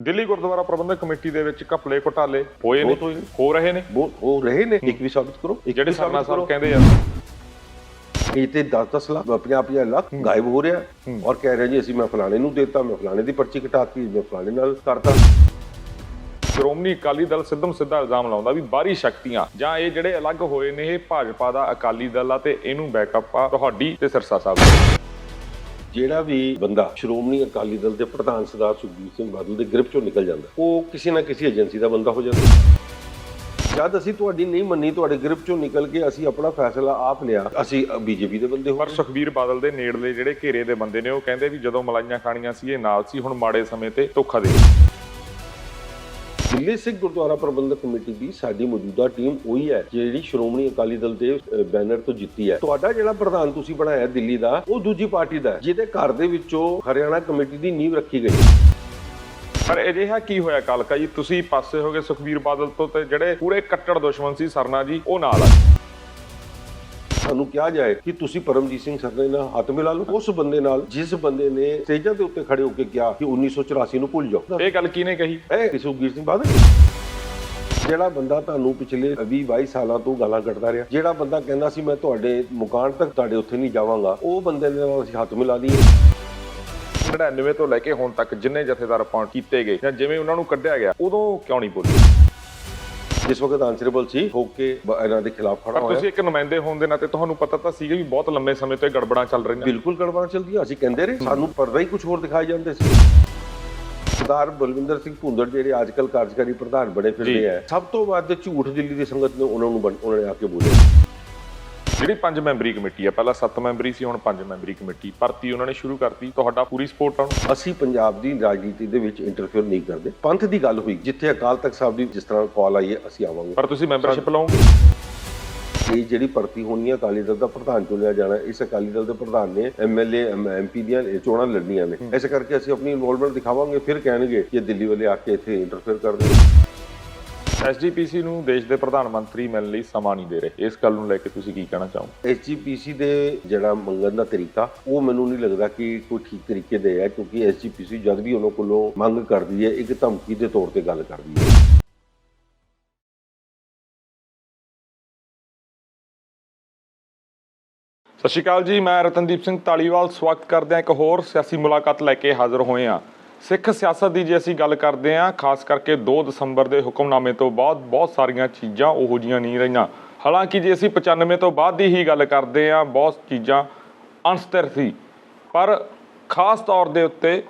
Delhi Gurdwara Prabandhak committee ਦੇ ਵਿੱਚ ਘਪਲੇ ਘੁਟਾਲੇ ਹੋਏ ਨੇ। ਹੋ ਰਹੇ ਨੇ। ਹੋ ਰਹੇ ਨੇ। ਇੱਕ ਵੀ ਸਾਬਿਤ ਕਰੋ ਜਿਹੜੇ ਸਰਨਾ ਸਾਹਿਬ। ਕਹਿੰਦੇ ਆ। ਇਹ ਤੇ 10-10 ਲੱਖ 50-50 ਲੱਖ ਗਾਇਬ ਹੋ ਰਿਹਾ। ਔਰ ਕਹਿ ਰਿਹਾ ਜੀ ਅਸੀਂ ਮੈਂ ਫਲਾਣੇ ਨੂੰ ਦੇਤਾ ਮੈਂ ਫਲਾਣੇ ਦੀ ਪਰਚੀ ਕਟਾਤੀ ਮੈਂ ਫਲਾਣੇ ਨਾਲ ਕਰਤਾ। ਸ਼੍ਰੋਮਣੀ ਅਕਾਲੀ ਦਲ ਸਿੱਧਮ ਸਿੱਧਾ ਇਲਜ਼ਾਮ ਲਾਉਂਦਾ ਵੀ ਬਾਹਰੀ ਸ਼ਕਤੀਆਂ ਜਾਂ ਇਹ ਜਿਹੜੇ ਅਲੱਗ ਹੋਏ ਨੇ ਇਹ ਭਾਜਪਾ ਦਾ ਅਕਾਲੀ ਦਲ ਆ ਤੇ ਇਹਨੂੰ ਬੈਕਅਪ ਆ ਤੁਹਾਡੀ ਤੇ ਸਿਰਸਾ ਸਾਹਿਬ। ਜਿਹੜਾ ਵੀ ਬੰਦਾ ਸ਼੍ਰੋਮਣੀ ਅਕਾਲੀ ਦਲ ਦੇ ਪ੍ਰਧਾਨ ਸਰਦਾਰ ਸੁਖਬੀਰ ਸਿੰਘ ਬਾਦਲ ਦੇ ਗ੍ਰਿਪ ਚੋਂ ਨਿਕਲ ਜਾਂਦਾ, ਉਹ ਕਿਸੇ ਨਾ ਕਿਸੇ ਏਜੰਸੀ ਦਾ ਬੰਦਾ ਹੋ ਜਾਂਦਾ। ਜਦ ਅਸੀਂ ਤੁਹਾਡੀ ਨਹੀਂ ਮੰਨੀ, ਤੁਹਾਡੇ ਗ੍ਰਿਪ ਚੋਂ ਨਿਕਲ ਕੇ ਅਸੀਂ ਆਪਣਾ ਫੈਸਲਾ ਆਪ ਲਿਆ, ਅਸੀਂ ਬੀਜੇਪੀ ਦੇ ਬੰਦੇ ਹੋ। ਪਰ ਸੁਖਬੀਰ ਬਾਦਲ ਦੇ ਨੇੜਲੇ ਜਿਹੜੇ ਘੇਰੇ ਦੇ ਬੰਦੇ ਨੇ, ਉਹ ਕਹਿੰਦੇ ਵੀ ਜਦੋਂ ਮਲਾਈਆਂ ਖਾਣੀਆਂ ਸੀ, ਇਹ ਨਾਲ ਸੀ, ਹੁਣ ਮਾੜੇ ਸਮੇਂ ਤੇ ਧੋਖਾ ਦੇ ਦਿੱਲੀ ਸਿੱਖ ਗੁਰਦੁਆਰਾ ਪ੍ਰਬੰਧਕ ਕਮੇਟੀ ਦੀ ਸਾਡੀ ਮੌਜੂਦਾ ਟੀਮ ਉਹੀ ਹੈ ਜਿਹੜੀ ਸ਼੍ਰੋਮਣੀ ਅਕਾਲੀ ਦਲ ਦੇ ਬੈਨਰ ਤੋਂ ਜਿੱਤੀ ਹੈ। ਤੁਹਾਡਾ ਜਿਹੜਾ ਪ੍ਰਧਾਨ ਤੁਸੀਂ ਬਣਾਇਆ ਦਿੱਲੀ ਦਾ ਉਹ ਦੂਜੀ ਪਾਰਟੀ ਦਾ ਹੈ, ਜਿਹਦੇ ਘਰ ਦੇ ਵਿੱਚੋਂ ਹਰਿਆਣਾ ਕਮੇਟੀ ਦੀ ਨੀਂਹ ਰੱਖੀ ਗਈ। ਪਰ ਅਜਿਹਾ ਕੀ ਹੋਇਆ ਕਾਲਕਾ ਜੀ? ਤੁਸੀਂ ਪਾਸੇ ਹੋ ਗਏ ਸੁਖਬੀਰ ਬਾਦਲ ਤੋਂ ਤੇ ਜਿਹੜੇ ਪੂਰੇ ਕੱਟੜ ਦੁਸ਼ਮਣ ਸੀ ਸਰਨਾ ਜੀ ਉਹ ਨਾਲ ਆ। ਸਾਨੂੰ ਕਿਹਾ ਜਾਏ ਕਿ ਤੁਸੀਂ ਪਰਮਜੀਤ ਸਿੰਘ ਸਰਨੇ ਨਾਲ ਹੱਥ ਮਿਲਾ ਲਓ। ਉਸ ਬੰਦੇ ਨਾਲ ਜਿਸ ਬੰਦੇ ਨੇ ਸਟੇਜਾਂ ਦੇ ਉੱਤੇ ਖੜੇ ਹੋ ਕੇ ਕਿਹਾ ਕਿ 1984 ਨੂੰ ਭੁੱਲ ਜਾਓ। ਇਹ ਗੱਲ ਕਿਹਨੇ ਕਹੀ? ਇਹ ਸੁਖਬੀਰ ਸਿੰਘ ਬਾਦਲ। ਜਿਹੜਾ ਬੰਦਾ ਤੁਹਾਨੂੰ ਪਿਛਲੇ 20 22 ਸਾਲਾਂ ਤੋਂ ਗਾਲਾਂ ਕੱਢਦਾ ਰਿਹਾ ਜਿਹੜਾ ਬੰਦਾ ਕਹਿੰਦਾ ਸੀ ਮੈਂ ਤੁਹਾਡੇ ਮੁਕਾਨ ਤੱਕ ਤੁਹਾਡੇ ਉੱਥੇ ਨਹੀਂ ਜਾਵਾਂਗਾ ਉਹ ਬੰਦੇ ਦੇ ਨਾਲ ਅਸੀਂ ਹੱਥ ਮਿਲਾ ਲਈਏ। 99 ਤੋਂ ਲੈ ਕੇ ਹੁਣ ਤੱਕ ਜਿੰਨੇ ਜਥੇਦਾਰ ਅਪਾਇੰਟ ਕੀਤੇ ਗਏ ਜਾਂ ਜਿਵੇਂ ਉਹਨਾਂ ਨੂੰ ਕੱਢਿਆ ਗਿਆ ਉਦੋਂ ਕਿਉਂ ਨਹੀਂ ਬੋਲੇ ਜਿਸ ਵਕਤ ਆਨਸਰੇਬਲ ਸੀ ਹੋ ਕੇ ਬ- ਇਹਨਾਂ ਦੇ ਖਿਲਾਫ ਖੜਾ ਪਰ ਹੋਇਆ। ਤੁਸੀਂ ਇੱਕ ਨੁਮਾਇੰਦੇ ਹੋਣ ਦੇ ਨਾਤੇ ਤੁਹਾਨੂੰ ਪਤਾ ਤਾਂ ਸੀਗਾ ਵੀ ਬਹੁਤ ਲੰਮੇ ਸਮੇਂ ਤੋਂ ਇਹ ਗੜਬੜਾਂ ਚੱਲ ਰਹੀਆਂ। ਬਿਲਕੁਲ ਗੜਬੜ ਚਲਦੀ ਆ ਅਸੀਂ ਕਹਿੰਦੇ ਰਹੇ ਸਾਨੂੰ ਪਰਦਾ ਹੀ ਕੁਝ ਹੋਰ ਦਿਖਾਈ ਜਾਂਦੇ ਸੀ। ਸਰਦਾਰ ਬਲਵਿੰਦਰ ਸਿੰਘ ਭੁੰਦੜ ਜਿਹੜੇ ਅੱਜ ਕੱਲ ਕਾਰਜਕਾਰੀ ਪ੍ਰਧਾਨ ਬਣੇ। ਫਿਰਦੇ ਆ ਸਭ ਤੋਂ ਵੱਧ ਝੂਠ ਦਿੱਲੀ ਦੀ ਸੰਗਤ ਨੇ ਉਹਨਾਂ ਨੂੰ ਬਣ- ਉਹਨਾਂ ਨੇ ਆ ਕੇ ਬੋਲਿਆ। ਜਿਹੜੀ ਪੰਜ ਮੈਂਬਰੀ ਕਮੇਟੀ ਆ ਪਹਿਲਾਂ ਸੱਤ ਮੈਂਬਰੀ ਸੀ ਹੁਣ ਪੰਜ ਮੈਂਬਰੀ ਕਮੇਟੀ। ਭਰਤੀ ਉਹਨਾਂ ਨੇ ਸ਼ੁਰੂ ਕਰਤੀ ਤੁਹਾਡਾ ਪੂਰੀ ਸਪੋਰਟ ਆ? ਅਸੀਂ ਪੰਜਾਬ ਦੀ ਰਾਜਨੀਤੀ ਦੇ ਵਿੱਚ ਇੰਟਰਫੇਅਰ ਨਹੀਂ ਕਰਦੇ। ਪੰਥ ਦੀ ਗੱਲ ਹੋਈ ਜਿੱਥੇ ਅਕਾਲ ਤਖਤ ਸਾਹਿਬ ਦੀ ਜਿਸ ਤਰ੍ਹਾਂ ਕਾਲ ਆਈ ਹੈ ਅਸੀਂ ਆਵਾਂਗੇ। ਪਰ ਤੁਸੀਂ ਮੈਂਬਰਸ਼ਿਪ ਲਾਓਗੇ? ਇਹ ਜਿਹੜੀ ਭਰਤੀ ਹੋਣੀ ਹੈ ਅਕਾਲੀ ਦਲ ਦਾ ਪ੍ਰਧਾਨ ਚੁਣਿਆ ਜਾਣਾ। ਇਸ ਅਕਾਲੀ ਦਲ ਦੇ ਪ੍ਰਧਾਨ ਨੇ ਐਮਐਲਏ ਐਮਪੀ ਦੀਆਂ ਚੋਣਾਂ ਲੜਨੀਆਂ ਨੇ। ਇਸ ਕਰਕੇ ਅਸੀਂ ਆਪਣੀ ਇਨਵੋਲਵਮੈਂਟ ਦਿਖਾਵਾਂਗੇ ਫਿਰ ਕਹਿਣਗੇ ਕਿ ਦਿੱਲੀ ਵਾਲੇ ਆ ਕੇ ਇੱਥੇ ਇੰਟਰਫੇਅਰ ਕਰਦੇ ਨੇ। ਐਸਜੀਪੀਸੀ ਨੂੰ ਦੇਸ਼ ਦੇ ਪ੍ਰਧਾਨ ਮੰਤਰੀ ਮਿਲਣ ਲਈ ਸਮਾਂ ਨਹੀਂ ਦੇ ਰਹੇ। ਇਸ ਗੱਲ ਨੂੰ ਲੈ ਕੇ ਤੁਸੀਂ ਕੀ ਕਹਿਣਾ ਚਾਹੋਗੇ? ਐਸਜੀਪੀਸੀ ਦੇ ਜਿਹੜਾ ਮੰਗਣ ਦਾ ਤਰੀਕਾ ਉਹ ਮੈਨੂੰ ਨਹੀਂ ਲੱਗਦਾ ਕਿ ਕੋਈ ਠੀਕ ਤਰੀਕੇ ਦੇ ਹੈ ਕਿਉਂਕਿ ਐਸਜੀਪੀਸੀ ਜਦ ਵੀ ਉਹਨਾਂ ਕੋਲੋਂ ਮੰਗ ਕਰਦੀ ਹੈ ਇੱਕ ਧਮਕੀ ਦੇ ਤੌਰ ਤੇ ਗੱਲ ਕਰਦੀ ਹੈ। ਸਤਿ ਸ਼੍ਰੀ ਅਕਾਲ ਜੀ ਮੈਂ ਰਤਨਦੀਪ ਸਿੰਘ ਤਾਲੀਵਾਲ ਸਵਾਗਤ ਕਰਦੇ ਹਾਂ ਇੱਕ ਹੋਰ ਸਿਆਸੀ ਮੁਲਾਕਾਤ ਲੈ ਕੇ ਹਾਜ਼ਰ ਹੋਏ ਹਾਂ। ਸਿੱਖ ਸਿਆਸਤ ਦੀ ਜੇ ਅਸੀਂ ਗੱਲ ਕਰਦੇ ਹਾਂ, ਖਾਸ ਕਰਕੇ 2 ਦਸੰਬਰ ਦੇ ਹੁਕਮਨਾਮੇ ਤੋਂ ਬਾਅਦ ਬਹੁਤ ਸਾਰੀਆਂ ਚੀਜ਼ਾਂ ਉਹੋ ਜੀਆਂ ਨਹੀਂ ਰਹੀਆਂ। ਹਾਲਾਂਕਿ ਜੇ ਅਸੀਂ 95 ਤੋਂ ਬਾਅਦ ਦੀ ਹੀ ਗੱਲ ਕਰਦੇ ਹਾਂ, ਬਹੁਤ ਚੀਜ਼ਾਂ ਅਨਸਥਿਰ ਸੀ। ਪਰ ਖਾਸ ਤੌਰ ਦੇ ਉੱਤੇ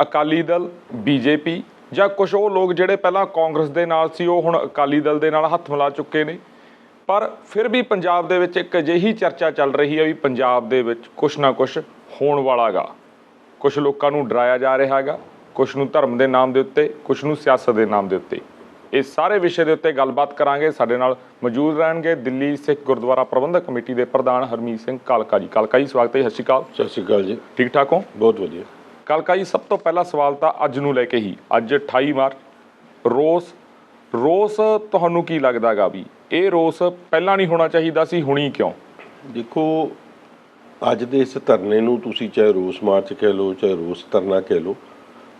ਅਕਾਲੀ ਦਲ, ਬੀਜੇਪੀ ਜਾਂ ਕੁਝ ਉਹ ਲੋਕ ਜਿਹੜੇ ਪਹਿਲਾਂ ਕਾਂਗਰਸ ਦੇ ਨਾਲ ਸੀ, ਉਹ ਹੁਣ ਅਕਾਲੀ ਦਲ ਦੇ ਨਾਲ ਹੱਥ ਮਿਲਾ ਚੁੱਕੇ ਨੇ। ਪਰ ਫਿਰ ਵੀ ਪੰਜਾਬ ਦੇ ਵਿੱਚ ਇੱਕ ਅਜਿਹੀ ਚਰਚਾ ਚੱਲ ਰਹੀ ਹੈ ਵੀ ਪੰਜਾਬ ਦੇ ਵਿੱਚ ਕੁਛ ਨਾ ਕੁਛ ਹੋਣ ਵਾਲਾਗਾ ਕੁਝ ਲੋਕਾਂ ਨੂੰ ਡਰਾਇਆ ਜਾ ਰਿਹਾ ਹੈਗਾ ਕੁਝ ਨੂੰ ਧਰਮ ਦੇ ਨਾਮ ਦੇ ਉੱਤੇ ਕੁਝ ਨੂੰ ਸਿਆਸਤ ਦੇ ਨਾਮ ਦੇ ਉੱਤੇ। ਇਸ ਸਾਰੇ ਵਿਸ਼ੇ ਦੇ ਉੱਤੇ ਗੱਲਬਾਤ ਕਰਾਂਗੇ। ਸਾਡੇ ਨਾਲ ਮੌਜੂਦ ਰਹਿਣਗੇ ਦਿੱਲੀ ਸਿੱਖ ਗੁਰਦੁਆਰਾ ਪ੍ਰਬੰਧਕ ਕਮੇਟੀ ਦੇ ਪ੍ਰਧਾਨ ਹਰਮੀਤ ਸਿੰਘ ਕਾਲਕਾ ਜੀ। ਕਾਲਕਾ ਜੀ ਸਵਾਗਤ ਹੈ ਸਤਿ ਸ਼੍ਰੀ ਅਕਾਲ। ਸਤਿ ਸ਼੍ਰੀ ਅਕਾਲ ਜੀ। ਠੀਕ ਠਾਕ ਹੋ? ਬਹੁਤ ਵਧੀਆ। ਕਾਲਕਾ ਜੀ ਸਭ ਤੋਂ ਪਹਿਲਾ ਸਵਾਲ ਤਾਂ ਅੱਜ ਨੂੰ ਲੈ ਕੇ ਹੀ ਅੱਜ 28 ਮਾਰਚ। ਰੋਸ ਰੋਸ ਤੁਹਾਨੂੰ ਕੀ ਲੱਗਦਾਗਾ ਵੀ? ਇਹ ਰੋਸ ਪਹਿਲਾਂ ਨਹੀਂ ਹੋਣਾ ਚਾਹੀਦਾ ਸੀ ਹੁਣੀ ਕਿਉਂ? ਦੇਖੋ ਅੱਜ ਦੇ ਇਸ ਧਰਨੇ ਨੂੰ ਤੁਸੀਂ ਚਾਹੇ ਰੋਸ ਮਾਰਚ ਕਹਿ ਲਓ ਚਾਹੇ ਰੋਸ ਧਰਨਾ ਕਹਿ ਲਓ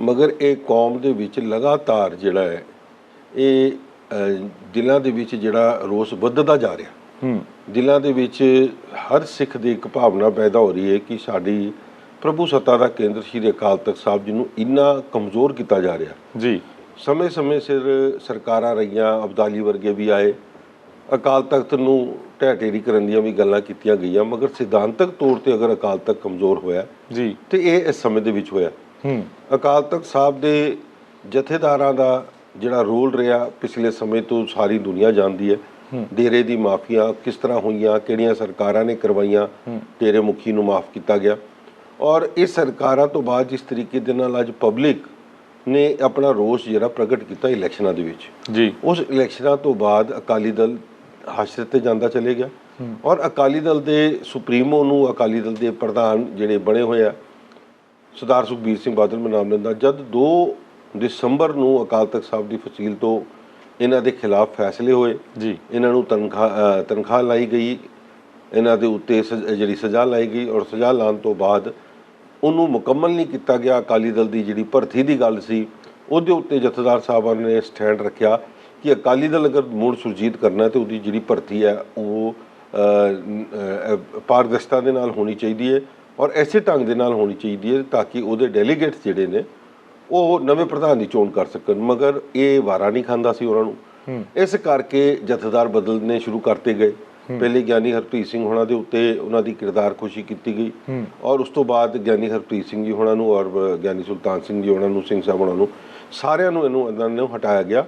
ਮਗਰ ਇਹ ਕੌਮ ਦੇ ਵਿੱਚ ਲਗਾਤਾਰ ਜਿਹੜਾ ਹੈ ਇਹ ਦਿਲਾਂ ਦੇ ਵਿੱਚ ਜਿਹੜਾ ਰੋਸ ਵੱਧਦਾ ਜਾ ਰਿਹਾ। ਹੂੰ। ਦਿਲਾਂ ਦੇ ਵਿੱਚ ਹਰ ਸਿੱਖ ਦੀ ਇੱਕ ਭਾਵਨਾ ਪੈਦਾ ਹੋ ਰਹੀ ਹੈ ਕਿ ਸਾਡੀ ਪ੍ਰਭੂ ਸੱਤਾ ਦਾ ਕੇਂਦਰ ਸ਼੍ਰੀ ਅਕਾਲ ਤਖਤ ਸਾਹਿਬ ਜੀ ਨੂੰ ਇੰਨਾ ਕਮਜ਼ੋਰ ਕੀਤਾ ਜਾ ਰਿਹਾ। ਜੀ। ਸਮੇਂ-ਸਮੇਂ ਸਿਰ ਸਰਕਾਰਾਂ ਰਹੀਆਂ ਅਬਦਾਲੀ ਵਰਗੇ ਵੀ ਆਏ ਅਕਾਲ ਤਖਤ ਨੂੰ ਢਹਿ ਢੇਰੀ ਕਰਨ ਦੀਆਂ ਵੀ ਗੱਲਾਂ ਕੀਤੀਆਂ ਗਈਆਂ ਮਗਰ ਸਿਧਾਂਤਕ ਤੌਰ ਤੇ ਅਗਰ ਅਕਾਲ ਤਖਤ ਕਮਜ਼ੋਰ ਹੋਇਆ ਜੀ। ਤੇ ਇਹ ਇਸ ਸਮੇਂ ਦੇ ਵਿੱਚ ਹੋਇਆ। ਹੂੰ। ਅਕਾਲ ਤਖਤ ਸਾਹਿਬ ਦੇ ਜਥੇਦਾਰਾਂ ਦਾ ਜਿਹੜਾ ਰੋਲ ਰਿਹਾ ਪਿਛਲੇ ਸਮੇਂ ਤੋਂ ਸਾਰੀ ਦੁਨੀਆ ਜਾਣਦੀ ਹੈ। ਡੇਰੇ ਦੀ ਮਾਫੀਆਂ ਕਿਸ ਤਰ੍ਹਾਂ ਹੋਈਆਂ ਕਿਹੜੀਆਂ ਸਰਕਾਰਾਂ ਨੇ ਕਰਵਾਈਆਂ ਡੇਰੇ ਮੁਖੀ ਨੂੰ ਮਾਫ ਕੀਤਾ ਗਿਆ। ਔਰ ਇਹ ਸਰਕਾਰਾਂ ਤੋਂ ਬਾਅਦ ਜਿਸ ਤਰੀਕੇ ਦੇ ਨਾਲ ਅੱਜ ਪਬਲਿਕ ਨੇ ਆਪਣਾ ਰੋਸ ਜਿਹੜਾ ਪ੍ਰਗਟ ਕੀਤਾ ਇਲੈਕਸ਼ਨਾਂ ਦੇ ਵਿੱਚ। ਜੀ। ਉਸ ਇਲੈਕਸ਼ਨਾਂ ਤੋਂ ਬਾਅਦ ਅਕਾਲੀ ਦਲ ਹਸ਼ਰ ਤੇ ਜਾਂਦਾ ਚਲੇ ਗਿਆ। ਔਰ ਅਕਾਲੀ ਦਲ ਦੇ ਸੁਪਰੀਮੋ ਨੂੰ ਅਕਾਲੀ ਦਲ ਦੇ ਪ੍ਰਧਾਨ ਜਿਹੜੇ ਬਣੇ ਹੋਏ ਆ ਸਰਦਾਰ ਸੁਖਬੀਰ ਸਿੰਘ ਬਾਦਲ ਮੈਂ ਨਾਮ ਲੈਂਦਾ ਜਦ 2 ਦਸੰਬਰ ਨੂੰ ਅਕਾਲ ਤਖਤ ਸਾਹਿਬ ਦੀ ਫਸੀਲ ਤੋਂ ਇਹਨਾਂ ਦੇ ਖਿਲਾਫ ਫੈਸਲੇ ਹੋਏ ਜੀ। ਇਹਨਾਂ ਨੂੰ ਤਨਖਾਹ ਤਨਖਾਹ ਲਾਈ ਗਈ ਇਹਨਾਂ ਦੇ ਉੱਤੇ ਜਿਹੜੀ ਸਜ਼ਾ ਲਾਈ ਗਈ ਔਰ ਸਜ਼ਾ ਲਾਉਣ ਤੋਂ ਬਾਅਦ ਉਹਨੂੰ ਮੁਕੰਮਲ ਨਹੀਂ ਕੀਤਾ ਗਿਆ। ਅਕਾਲੀ ਦਲ ਦੀ ਜਿਹੜੀ ਭਰਤੀ ਦੀ ਗੱਲ ਸੀ ਉਹਦੇ ਉੱਤੇ ਜਥੇਦਾਰ ਸਾਹਿਬਾਨ ਨੇ ਸਟੈਂਡ ਰੱਖਿਆ। ਕਿ ਅਕਾਲੀ ਦਲ ਅਗਰ ਮੁੜ ਸੁਰਜੀਤ ਕਰਨਾ ਤੇ ਉਹਦੀ ਜਿਹੜੀ ਭਰਤੀ ਹੈ ਉਹ ਪਾਰਦਰਸ਼ਤਾ ਦੇ ਨਾਲ ਹੋਣੀ ਚਾਹੀਦੀ ਹੈ ਔਰ ਐਸੇ ਢੰਗ ਦੇ ਨਾਲ ਹੋਣੀ ਚਾਹੀਦੀ ਹੈ ਤਾਂ ਕਿ ਉਹਦੇ ਡੈਲੀਗੇਟਸ ਜਿਹੜੇ ਨੇ ਉਹ ਨਵੇਂ ਪ੍ਰਧਾਨ ਦੀ ਚੋਣ ਕਰ ਸਕਣ। ਮਗਰ ਇਹ ਵਾਰਾ ਨਹੀਂ ਖਾਂਦਾ ਸੀ ਉਹਨਾਂ ਨੂੰ। ਇਸ ਕਰਕੇ ਜਥੇਦਾਰ ਬਦਲਨੇ ਸ਼ੁਰੂ ਕਰਤੇ ਗਏ। ਪਹਿਲੇ ਗਿਆਨੀ ਹਰਪ੍ਰੀਤ ਸਿੰਘ ਹੋਣਾ ਦੇ ਉੱਤੇ ਉਹਨਾਂ ਦੀ ਕਿਰਦਾਰ ਖੁਸ਼ੀ ਕੀਤੀ ਗਈ। ਔਰ ਉਸ ਤੋਂ ਬਾਅਦ ਗਿਆਨੀ ਹਰਪ੍ਰੀਤ ਸਿੰਘ ਜੀ ਹੋਣਾ ਨੂੰ ਔਰ ਗਿਆਨੀ ਸੁਲਤਾਨ ਸਿੰਘ ਜੀ ਹੋਣਾ ਨੂੰ ਸਿੰਘ ਸਾਹਿਬ ਹੋਣਾ ਨੂੰ ਸਾਰਿਆਂ ਨੂੰ ਇਹਨੂੰ ਇਹਨਾਂ ਨੂੰ ਹਟਾਇਆ ਗਿਆ।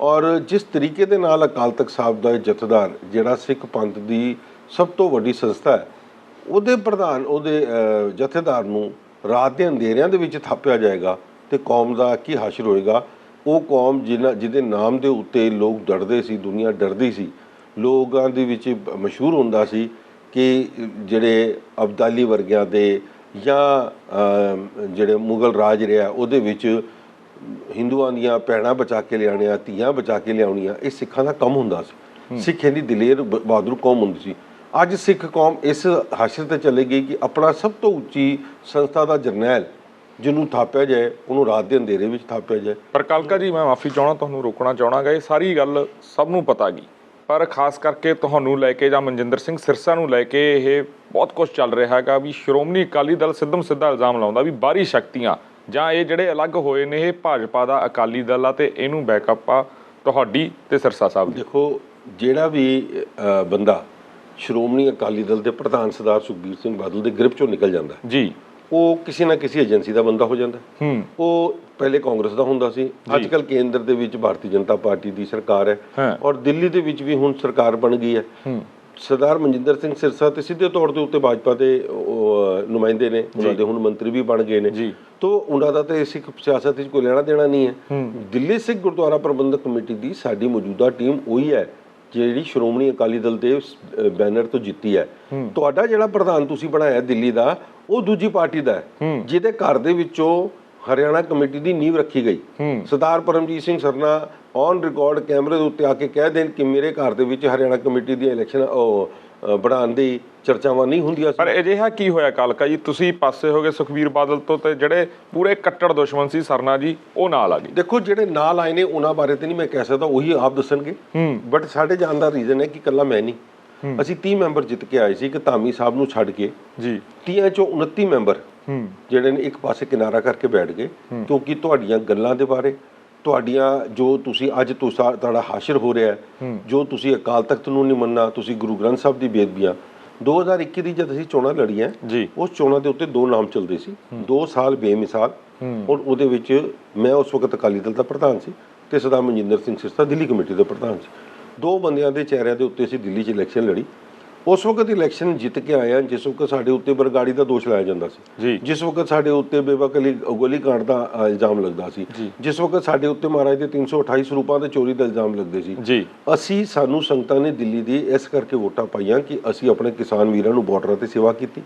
ਔਰ ਜਿਸ ਤਰੀਕੇ ਦੇ ਨਾਲ ਅਕਾਲ ਤਖਤ ਸਾਹਿਬ ਦਾ ਇਹ ਜਥੇਦਾਰ, ਜਿਹੜਾ ਸਿੱਖ ਪੰਥ ਦੀ ਸਭ ਤੋਂ ਵੱਡੀ ਸੰਸਥਾ ਹੈ, ਉਹਦੇ ਪ੍ਰਧਾਨ, ਉਹਦੇ ਜਥੇਦਾਰ ਨੂੰ ਰਾਤ ਦੇ ਅੰਧੇਰਿਆਂ ਦੇ ਵਿੱਚ ਥਾਪਿਆ ਜਾਏਗਾ ਤੇ ਕੌਮ ਦਾ ਕੀ ਹਾਸ਼ਰ ਹੋਏਗਾ? ਉਹ ਕੌਮ ਜਿਹਨਾਂ ਜਿਹਦੇ ਨਾਮ ਦੇ ਉੱਤੇ ਲੋਕ ਡਰਦੇ ਸੀ, ਦੁਨੀਆ ਡਰਦੀ ਸੀ, ਲੋਕਾਂ ਦੇ ਵਿੱਚ ਮਸ਼ਹੂਰ ਹੁੰਦਾ ਸੀ ਕਿ ਜਿਹੜੇ ਅਬਦਾਲੀ ਵਰਗਿਆਂ ਦੇ ਜਾਂ ਜਿਹੜੇ ਮੁਗਲ ਰਾਜ ਰਿਹਾ, ਉਹਦੇ ਵਿੱਚ ਹਿੰਦੂਆਂ ਦੀਆਂ ਭੈਣਾਂ ਬਚਾ ਕੇ ਲਿਆਉਣੀਆਂ ਧੀਆਂ ਬਚਾ ਕੇ ਲਿਆਉਣੀਆਂ ਇਹ ਸਿੱਖਾਂ ਦਾ ਕੰਮ ਹੁੰਦਾ ਸੀ। ਸਿੱਖਾਂ ਦੀ ਦਲੇਰ ਬਹਾਦਰ ਕੌਮ ਹੁੰਦੀ ਸੀ। ਅੱਜ ਸਿੱਖ ਕੌਮ ਇਸ ਹਾਸ਼ਰ ਤੇ ਚਲੇ ਗਈ ਕਿ ਆਪਣਾ ਸਭ ਤੋਂ ਉੱਚੀ ਸੰਸਥਾ ਦਾ ਜਰਨੈਲ ਜਿਹਨੂੰ ਥਾਪਿਆ ਜਾਏ ਉਹਨੂੰ ਰਾਤ ਦੇ ਅੰਧੇਰੇ ਵਿੱਚ ਥਾਪਿਆ ਜਾਏ। ਪਰ ਕਾਲਕਾ ਜੀ ਮੈਂ ਮਾਫੀ ਚਾਹਣਾ ਤੁਹਾਨੂੰ ਰੋਕਣਾ ਚਾਹਣਾਗਾ ਇਹ ਸਾਰੀ ਗੱਲ ਸਭ ਨੂੰ ਪਤਾ ਗਈ ਪਰ ਖਾਸ ਕਰਕੇ ਤੁਹਾਨੂੰ ਲੈ ਕੇ ਜਾਂ ਮਨਜਿੰਦਰ ਸਿੰਘ ਸਿਰਸਾ ਨੂੰ ਲੈ ਕੇ ਇਹ ਬਹੁਤ ਕੁਝ ਚੱਲ ਰਿਹਾ ਹੈਗਾ ਵੀ ਸ਼੍ਰੋਮਣੀ ਅਕਾਲੀ ਦਲ ਸਿੱਧਮ ਸਿੱਧਾ ਇਲਜ਼ਾਮ ਲਾਉਂਦਾ ਵੀ ਬਾਹਰੀ ਸ਼ਕਤੀਆਂ ਜਾਂ ਇਹ ਜਿਹੜੇ ਅਲੱਗ ਹੋਏ ਨੇ ਇਹ ਭਾਜਪਾ ਦਾ ਅਕਾਲੀ ਦਲ ਆ ਤੇ ਇਹਨੂੰ ਬੈਕਅਪ ਆ ਤੁਹਾਡੀ ਤੇ ਸਿਰਸਾ ਸਾਹਿਬ ਦੀ। ਦੇਖੋ ਜਿਹੜਾ ਵੀ ਬੰਦਾ ਸ਼੍ਰੋਮਣੀ ਅਕਾਲੀ ਦਲ ਦੇ ਪ੍ਰਧਾਨ ਸਰਦਾਰ ਸੁਖਬੀਰ ਸਿੰਘ ਬਾਦਲ ਦੇ ਗ੍ਰਿਪ ਚੋਂ ਨਿਕਲ ਜਾਂਦਾ ਜੀ। ਉਹ ਕਿਸੇ ਨਾ ਕਿਸੇ ਏਜੰਸੀ ਦਾ ਬੰਦਾ ਹੋ ਜਾਂਦਾ ਉਹ ਪਹਿਲੇ ਕਾਂਗਰਸ ਦਾ ਹੁੰਦਾ ਸੀ। ਅੱਜ ਕੱਲ ਕੇਂਦਰ ਦੇ ਵਿੱਚ ਭਾਰਤੀ ਜਨਤਾ ਪਾਰਟੀ ਦੀ ਸਰਕਾਰ ਹਾਂ। ਔਰ ਦਿੱਲੀ ਦੇ ਵਿੱਚ ਵੀ ਹੁਣ ਸਰਕਾਰ ਬਣ ਗਈ ਹੂੰ। ਸਰਦਾਰ ਮਨਜਿੰਦਰ ਸਿੰਘ ਸਿਰਸਾ ਤੇ ਸਿੱਧੇ ਤੌਰ ਦੇ ਉੱਤੇ ਭਾਜਪਾ ਦੇ ਨੁਮਾਇੰਦੇ ਨੇ। ਉਹਨਾਂ ਦੇ ਹੁਣ ਮੰਤਰੀ ਵੀ ਬਣ ਗਏ ਨੇ। ਜੀ। ਤੋਂ ਉਹਨਾਂ ਦਾ ਤੇ ਸਿੱਖ ਸਿਆਸਤ ਵਿੱਚ ਕੋਈ ਲੈਣਾ ਦੇਣਾ ਨਹੀਂ ਹੈ। ਦਿੱਲੀ ਸਿੱਖ ਗੁਰਦੁਆਰਾ ਪ੍ਰਬੰਧਕ ਕਮੇਟੀ ਦੀ ਸਾਡੀ ਮੌਜੂਦਾ ਟੀਮ ਉਹੀ ਹੈ ਜਿਹੜੀ ਸ਼੍ਰੋਮਣੀ ਅਕਾਲੀ ਦਲ ਦੇ ਬੈਨਰ ਤੋਂ ਜਿੱਤੀ ਹੈ। ਤੁਹਾਡਾ ਜਿਹੜਾ ਪ੍ਰਧਾਨ ਤੁਸੀਂ ਬਣਾਇਆ ਦਿੱਲੀ ਦਾ ਉਹ ਦੂਜੀ ਪਾਰਟੀ ਦਾ ਹੈ। ਜਿਹਦੇ ਘਰ ਦੇ ਵਿੱਚੋਂ ਹਰਿਆਣਾ ਕਮੇਟੀ ਦੀ ਨੀਂਹ ਰੱਖੀ ਗਈ। ਸਰਦਾਰ ਪਰਮਜੀਤ ਸਿੰਘ ਸਰਨਾ ਔਨ ਰਿਕਾਰਡ ਕੈਮਰੇ ਦੇ ਉੱਤੇ ਆ ਕੇ ਕਹਿ ਦੇਣ ਕਿ ਮੇਰੇ ਘਰ ਦੇ ਵਿੱਚ ਹਰਿਆਣਾ ਕਮੇਟੀ ਦੀਆਂ ਇਲੈਕਸ਼ਨ ਉਹ ਬਣਾਉਣ ਦੀ ਚਰਚਾਵਾਂ ਨਹੀਂ ਹੁੰਦੀਆਂ ਸੀ। ਪਰ ਅਜਿਹਾ ਕੀ ਹੋਇਆ ਕਾਲਕਾ ਜੀ? ਤੁਸੀਂ ਪਾਸੇ ਹੋ ਗਏ ਸੁਖਬੀਰ ਬਾਦਲ ਤੋਂ ਤੇ ਜਿਹੜੇ ਪੂਰੇ ਕੱਟੜ ਦੁਸ਼ਮਣ ਸੀ ਸਰਨਾ ਜੀ ਉਹ ਨਾਲ ਆ ਗਏ। ਦੇਖੋ ਜਿਹੜੇ ਨਾਲ ਆਏ ਨੇ ਉਹਨਾਂ ਬਾਰੇ ਤੇ ਨਹੀਂ ਮੈਂ ਕਹਿ ਸਕਦਾ ਉਹੀ ਆਪ ਦੱਸਣਗੇ। ਬਟ ਸਾਡੇ ਜਾਣ ਦਾ ਰੀਜ਼ਨ ਹੈ ਕਿ ਕੱਲਾ ਮੈਂ ਨਹੀਂ। ਅਸੀਂ 30 ਮੈਂਬਰ ਜਿੱਤ ਕੇ ਆਏ ਸੀ ਕਿ ਧਾਮੀ ਸਾਹਿਬ ਨੂੰ ਛੱਡ ਕੇ। ਜੀ। 30 ਚੋਂ 29 ਮੈਂਬਰ ਜਿਹੜੇ ਨੇ ਇੱਕ ਪਾਸੇ ਕਿਨਾਰਾ ਕਰਕੇ ਬੈਠ ਗਏ ਕਿਉਂਕਿ ਤੁਹਾਡੀਆਂ ਗੱਲਾਂ ਦੇ ਬਾਰੇ ਤੁਹਾਡੀਆਂ ਜੋ ਤੁਸੀਂ ਅੱਜ ਤੁਸਾ ਤੁਹਾਡਾ ਹਾਸ਼ਰ ਹੋ ਰਿਹਾ ਹੈ ਜੋ ਤੁਸੀਂ ਅਕਾਲ ਤਖਤ ਨੂੰ ਨਹੀਂ ਮੰਨਣਾ ਤੁਸੀਂ ਗੁਰੂ ਗ੍ਰੰਥ ਸਾਹਿਬ ਦੀ ਬੇਦਬੀਆਂ 2021 ਦੀ ਜਦ ਅਸੀਂ ਚੋਣਾਂ ਲੜੀਆਂ ਉਸ ਚੋਣਾਂ ਦੇ ਉੱਤੇ ਦੋ ਨਾਮ ਚੱਲਦੇ ਸੀ 2 ਸਾਲ ਬੇਮਿਸਾਲ ਔਰ ਉਹਦੇ ਵਿੱਚ ਮੈਂ ਉਸ ਵਕਤ ਅਕਾਲੀ ਦਲ ਦਾ ਪ੍ਰਧਾਨ ਸੀ ਤੇ ਸਰਦਾਰ ਮਨਜਿੰਦਰ ਸਿੰਘ ਸਿਰਸਾ ਦਿੱਲੀ ਕਮੇਟੀ ਦਾ ਪ੍ਰਧਾਨ ਸੀ। ਦੋ ਬੰਦਿਆਂ ਦੇ ਚਿਹਰਿਆਂ ਦੇ ਉੱਤੇ ਅਸੀਂ ਦਿੱਲੀ 'ਚ ਇਲੈਕਸ਼ਨ ਲੜੀ ਉਸ ਵਕਤ ਇਲੈਕਸ਼ਨ ਜਿੱਤ ਕੇ ਆਏ ਹਾਂ ਜਿਸ ਵਕਤ ਸਾਡੇ ਉੱਤੇ ਬਰਗਾੜੀ ਦਾ ਦੋਸ਼ ਲਾਇਆ ਜਾਂਦਾ ਸੀ। ਜਿਸ ਵਕਤ ਸਾਡੇ ਉੱਤੇ ਬੇਵਕਲੀ ਗੋਲੀ ਕਾਂਡ ਦਾ ਇਲਜ਼ਾਮ ਲੱਗਦਾ ਸੀ। ਜਿਸ ਵਕਤ ਸਾਡੇ ਉੱਤੇ ਮਹਾਰਾਜ ਦੇ 328 ਸਰੂਪਾਂ ਦੇ ਚੋਰੀ ਦਾ ਇਲਜ਼ਾਮ ਲੱਗਦੇ ਸੀ। ਜੀ। ਅਸੀਂ ਸਾਨੂੰ ਸੰਗਤਾਂ ਨੇ ਦਿੱਲੀ ਦੀ ਇਸ ਕਰਕੇ ਵੋਟਾਂ ਪਾਈਆਂ ਕਿ ਅਸੀਂ ਆਪਣੇ ਕਿਸਾਨ ਵੀਰਾਂ ਨੂੰ ਬਾਰਡਰਾਂ ਤੇ ਸੇਵਾ ਕੀਤੀ।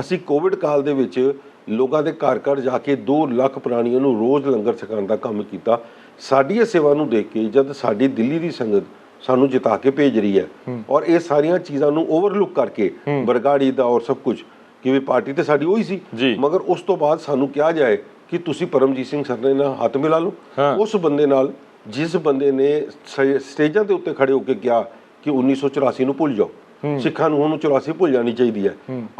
ਅਸੀਂ ਕੋਵਿਡ ਕਾਲ ਦੇ ਵਿੱਚ ਲੋਕਾਂ ਦੇ ਘਰ ਘਰ ਜਾ ਕੇ 2 ਲੱਖ ਪ੍ਰਾਣੀਆਂ ਨੂੰ ਰੋਜ਼ ਲੰਗਰ ਛਕਾਉਣ ਦਾ ਕੰਮ ਕੀਤਾ। ਸਾਡੀ ਇਹ ਸੇਵਾ ਨੂੰ ਦੇਖ ਕੇ ਜਦ ਸਾਡੀ ਦਿੱਲੀ ਦੀ ਸੰਗਤ ਸਾਨੂੰ ਜਿਤਾ ਕੇ ਭੇਜ ਰਹੀ ਹੈ। ਔਰ ਇਹ ਸਾਰੀਆਂ ਚੀਜ਼ਾਂ ਨੂੰ ਓਵਰਲੁੱਕ ਕਰਕੇ ਬਰਗਾੜੀ ਦਾ ਔਰ ਸਭ ਕੁਝ ਕਿ ਵੀ ਪਾਰਟੀ ਤੇ ਸਾਡੀ ਉਹੀ ਸੀ। ਮਗਰ ਉਸ ਤੋਂ ਬਾਅਦ ਸਾਨੂੰ ਕਿਹਾ ਜਾਏ ਕਿ ਤੁਸੀਂ ਪਰਮਜੀਤ ਸਿੰਘ ਸਰਨੇ ਨਾਲ ਹੱਥ ਮਿਲਾ ਲਓ। ਉਸ ਬੰਦੇ ਨਾਲ ਜਿਸ ਬੰਦੇ ਨੇ ਸਟੇਜਾਂ ਦੇ ਉੱਤੇ ਖੜੇ ਹੋ ਕੇ ਕਿਹਾ ਕਿ 1984 ਨੂੰ ਭੁੱਲ ਜਾਓ। ਸਿੱਖਾਂ ਨੂੰ ਹੁਣ 84 ਭੁੱਲ ਜਾਣੀ ਚਾਹੀਦੀ ਹੈ।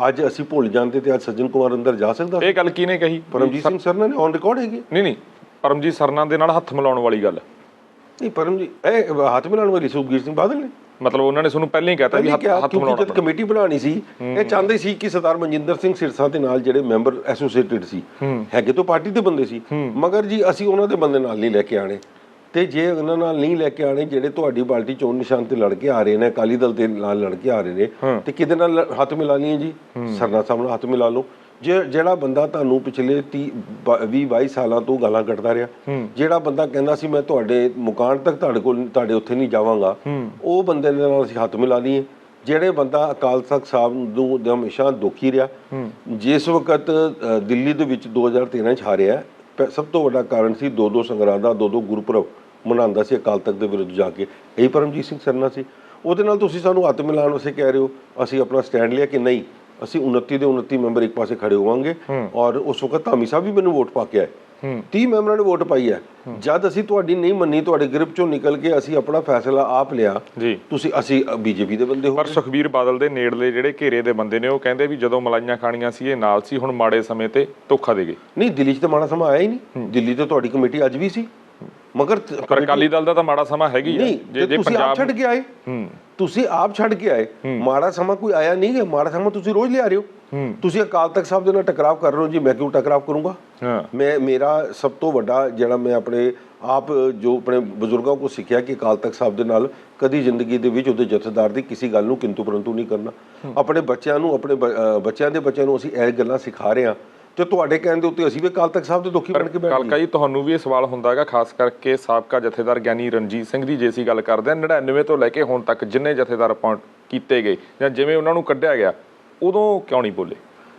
ਅੱਜ ਅਸੀਂ ਭੁੱਲ ਜਾਂਦੇ ਤੇ ਅੱਜ ਸੱਜਣ ਕੁਮਾਰ ਅੰਦਰ ਜਾ ਸਕਦਾ? ਇਹ ਗੱਲ ਕਿਹਨੇ ਕਹੀ? ਪਰਮਜੀਤ ਸਿੰਘ ਸਰਨਾ ਨੇ ਔਨ ਰਿਕਾਰਡ ਹੈਗੀ। ਨਹੀਂ ਨਹੀਂ। ਪਰਮਜੀਤ ਸਰਨਾ ਦੇ ਨਾਲ ਹੱਥ ਮਿਲਾਉਣ ਵਾਲੀ ਗੱਲ ਨਹੀਂ ਪਰਮਜੀਤ ਇਹ ਹੱਥ ਮਿਲਾਉਣ ਵਾਲੀ ਸੁਖਬੀਰ ਸਿੰਘ ਬਾਦਲ ਨੇ। ਮਤਲਬ ਉਹਨਾਂ ਨੇ ਤੁਹਾਨੂੰ ਪਹਿਲਾਂ ਹੀ ਕਹਿਤਾ ਵੀ ਹੱਥ ਮਿਲਾਉਣਾ ਜਦ ਕਮੇਟੀ ਬਣਾਣੀ ਸੀ ਇਹ ਚਾਹੁੰਦੇ ਸੀ ਕਿ ਸਰਦਾਰ ਮਨਜਿੰਦਰ ਸਿੰਘ ਸਿਰਸਾ ਦੇ ਨਾਲ ਜਿਹੜੇ ਮੈਂਬਰ ਐਸੋਸੀਏਟਿਡ ਸੀ ਹੈਗੇ ਤਾਂ ਪਾਰਟੀ ਦੇ ਬੰਦੇ ਸੀ। ਮਗਰ ਜੀ ਅਸੀਂ ਉਹਨਾਂ ਦੇ ਬੰਦੇ ਨਾਲ ਨਹੀਂ ਲੈ ਕੇ ਆਣੇ ਤੇ ਜੇ ਉਹਨਾਂ ਨਾਲ ਨਹੀਂ ਲੈ ਕੇ ਆਣੇ ਜਿਹੜੇ ਤੁਹਾਡੀ ਪਾਰਟੀ ਚੋਣ ਨਿਸ਼ਾਨ ਤੇ ਲੜ ਕੇ ਆ ਰਹੇ ਨੇ ਅਕਾਲੀ ਦਲ ਦੇ ਨਾਲ ਲੜ ਕੇ ਆ ਰਹੇ ਨੇ ਤੇ ਕਿਹਦੇ ਨਾਲ ਹੱਥ ਮਿਲਾ ਲਈਏ ਜੀ? ਸਰਨਾ ਸਾਹਿਬ ਨਾਲ ਹੱਥ ਮਿਲਾ ਲਓ। ਜੇ ਜਿਹੜਾ ਬੰਦਾ ਤੁਹਾਨੂੰ ਪਿਛਲੇ 30 20 22 ਸਾਲਾਂ ਤੋਂ ਗਾਲਾਂ ਕੱਢਦਾ ਰਿਹਾ ਜਿਹੜਾ ਬੰਦਾ ਕਹਿੰਦਾ ਸੀ ਮੈਂ ਤੁਹਾਡੇ ਮੁਕਾਨ ਤੱਕ ਤੁਹਾਡੇ ਕੋਲ ਤੁਹਾਡੇ ਉੱਥੇ ਨਹੀਂ ਜਾਵਾਂਗਾ ਉਹ ਬੰਦੇ ਦੇ ਨਾਲ ਅਸੀਂ ਹੱਥ ਮਿਲਾ ਲਈਏ। ਜਿਹੜੇ ਬੰਦਾ ਅਕਾਲ ਤਖਤ ਸਾਹਿਬ ਨੂੰ ਦੇ ਹਮੇਸ਼ਾ ਦੁਖੀ ਰਿਹਾ ਜਿਸ ਵਕਤ ਦਿੱਲੀ ਦੇ ਵਿੱਚ 2013 ਚ ਹਾਰਿਆ ਸਭ ਤੋਂ ਵੱਡਾ ਕਾਰਨ ਸੀ ਦੋ ਦੋ ਸੰਗਰਾਂਦਾ ਦੋ ਦੋ ਗੁਰਪੁਰਬ ਮਨਾਉਂਦਾ ਸੀ ਅਕਾਲ ਤਖਤ ਦੇ ਵਿਰੁੱਧ ਜਾ ਕੇ। ਇਹੀ ਪਰਮਜੀਤ ਸਿੰਘ ਸਰਨਾ ਸੀ। ਉਹਦੇ ਨਾਲ ਤੁਸੀਂ ਸਾਨੂੰ ਹੱਥ ਮਿਲਾਉਣ ਵਾਸਤੇ ਕਹਿ ਰਹੇ ਹੋ ਅਸੀਂ ਆਪਣਾ ਸਟੈਂਡ ਲਿਆ ਕਿ ਨਹੀਂ? ਅਸੀਂ 29 ਦੇ 29 ਮੈਂਬਰ ਇੱਕ ਪਾਸੇ ਖੜੇ ਹੋਵਾਂਗੇ ਔਰ ਉਸ ਵਕਤ ਧਾਮੀ ਸਾਹਿਬ ਵੀ ਮੈਨੂੰ ਵੋਟ ਪਾ ਕੇ ਆਏ। 30 ਮੈਂਬਰਾਂ ਨੇ ਵੋਟ ਪਾਈ ਹੈ। ਜਦ ਅਸੀਂ ਤੁਹਾਡੀ ਨਹੀਂ ਮੰਨੀ ਤੁਹਾਡੇ ਗ੍ਰਿਪ ਚੋਂ ਨਿਕਲ ਕੇ ਅਸੀਂ ਆਪਣਾ ਫੈਸਲਾ ਆਪ ਲਿਆ ਜੀ। ਤੁਸੀਂ ਅਸੀਂ ਬੀਜੇਪੀ ਦੇ ਬੰਦੇ ਹੋ ਪਰ ਸੁਖਬੀਰ ਬਾਦਲ ਦੇ ਨੇੜਲੇ ਜਿਹੜੇ ਘੇਰੇ ਦੇ ਬੰਦੇ ਨੇ ਉਹ ਕਹਿੰਦੇ ਵੀ ਜਦੋਂ ਮਲਾਈਆਂ ਖਾਣੀਆਂ ਸੀ ਇਹ ਨਾਲ ਸੀ ਹੁਣ ਮਾੜੇ ਸਮੇਂ ਤੇ ਧੋਖਾ ਦੇ ਗਏ। ਨਹੀਂ ਦਿੱਲੀ 'ਚ ਤਾਂ ਮਾੜਾ ਸਮਾਂ ਆਇਆ ਹੀ ਨਹੀਂ। ਦਿੱਲੀ ਤੇ ਤੁਹਾਡੀ ਕਮੇਟੀ ਅੱਜ ਵੀ ਸੀ। ਮਗਰ ਪਰ ਅਕਾਲੀ ਦਲ ਦਾ ਤਾਂ ਮਾੜਾ ਸਮਾਂ ਹੈਗੀ ਹੈ ਤੁਸੀਂ ਆਪ ਛੱਡ ਕੇ ਆਏ। ਹੂੰ। ਤੁਸੀਂ ਆਪ ਛੱਡ ਕੇ ਆਏ। ਮਾੜਾ ਸਮਾਂ ਕੋਈ ਆਇਆ ਨਹੀਂ ਹੈ ਮਾੜਾ ਸਮਾਂ ਤੁਸੀਂ ਰੋਜ਼ ਲਿਆ ਰਹੇ ਹੋ। ਤੁਸੀਂ ਅਕਾਲ ਤਖਤ ਸਾਹਿਬ ਦੇ ਨਾਲ ਟਕਰਾਵ ਕਰ ਰਹੇ ਹੋ। ਜੀ ਮੈਂ ਕਿਉਂ ਟਕਰਾਵ ਕਰੂੰਗਾ? ਮੈਂ ਮੇਰਾ ਸਭ ਤੋਂ ਵੱਡਾ ਜਿਹੜਾ ਮੈਂ ਆਪਣੇ ਆਪ ਜੋ ਆਪਣੇ ਬਜ਼ੁਰਗਾਂ ਕੋ ਸਿੱਖਿਆ ਕਿ ਅਕਾਲ ਤਖਤ ਸਾਹਿਬ ਦੇ ਨਾਲ ਕਦੀ ਜ਼ਿੰਦਗੀ ਦੇ ਵਿੱਚ ਉਹਦੇ ਜਥੇਦਾਰ ਦੀ ਕਿਸੇ ਗੱਲ ਨੂੰ ਕਿੰਤੂ ਪਰੰਤੂ ਨਹੀਂ ਕਰਨਾ। ਆਪਣੇ ਬੱਚਿਆਂ ਨੂੰ ਆਪਣੇ ਬੱਚਿਆਂ ਦੇ ਬੱਚਿਆਂ ਨੂੰ ਅਸੀਂ ਇਹ ਗੱਲਾਂ ਸਿਖਾ ਰਹੇ ਹਾਂ ਤੇ ਤੁਹਾਡੇ ਕਹਿਣ ਦੇ ਉੱਤੇ ਅਸੀਂ ਵੀ ਅਕਾਲ ਤਖਤ ਸਾਹਿਬ ਦੇ ਦੁਖੀ ਬਣ ਕੇ ਬੈਠ ਕਲਕਾ ਜੀ ਤੁਹਾਨੂੰ ਵੀ ਇਹ ਸਵਾਲ ਹੁੰਦਾ ਹੈਗਾ ਖਾਸ ਕਰਕੇ ਸਾਬਕਾ ਜਥੇਦਾਰ ਗਿਆਨੀ ਰਣਜੀਤ ਸਿੰਘ ਦੀ ਜੇ ਅਸੀਂ ਗੱਲ ਕਰਦੇ ਹਾਂ 99 ਤੋਂ ਲੈ ਕੇ ਹੁਣ ਤੱਕ ਜਿੰਨੇ ਜਥੇਦਾਰ ਅਪਾਇੰਟ ਕੀਤੇ ਗਏ ਜਾਂ ਜਿਵੇਂ ਉਹਨਾਂ ਨੂੰ ਕੱਢਿਆ ਗਿਆ ਉਦੋਂ ਕਿਉਂ ਨਹੀਂ ਬੋਲੇ?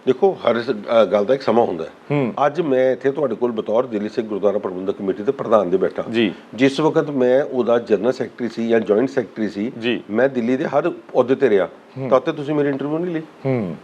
ਦੇਖੋ ਹਰ ਗੱਲ ਦਾ ਇੱਕ ਸਮਾਂ ਹੁੰਦਾ ਹੈ। ਅੱਜ ਮੈਂ ਇੱਥੇ ਤੁਹਾਡੇ ਕੋਲ ਬਤੌਰ ਦਿੱਲੀ ਸਿੱਖ ਗੁਰਦੁਆਰਾ ਪ੍ਰਬੰਧਕ ਕਮੇਟੀ ਦੇ ਪ੍ਰਧਾਨ ਦੇ ਬੈਠਾ। ਜੀ। ਜਿਸ ਵਕਤ ਮੈਂ ਉਹਦਾ ਜਨਰਲ ਸੈਕਟਰੀ ਸੀ ਜਾਂ ਜੁਆਇੰਟ ਸੈਕਟਰੀ ਸੀ। ਮੈਂ ਦਿੱਲੀ ਦੇ ਹਰ ਅਹੁਦੇ ਤੇ ਰਿਹਾ। ਤਾਂ ਤੇ ਤੁਸੀਂ ਮੇਰੀ ਇੰਟਰਵਿਊ ਨਹੀਂ ਲਈ। ਹੂੰ।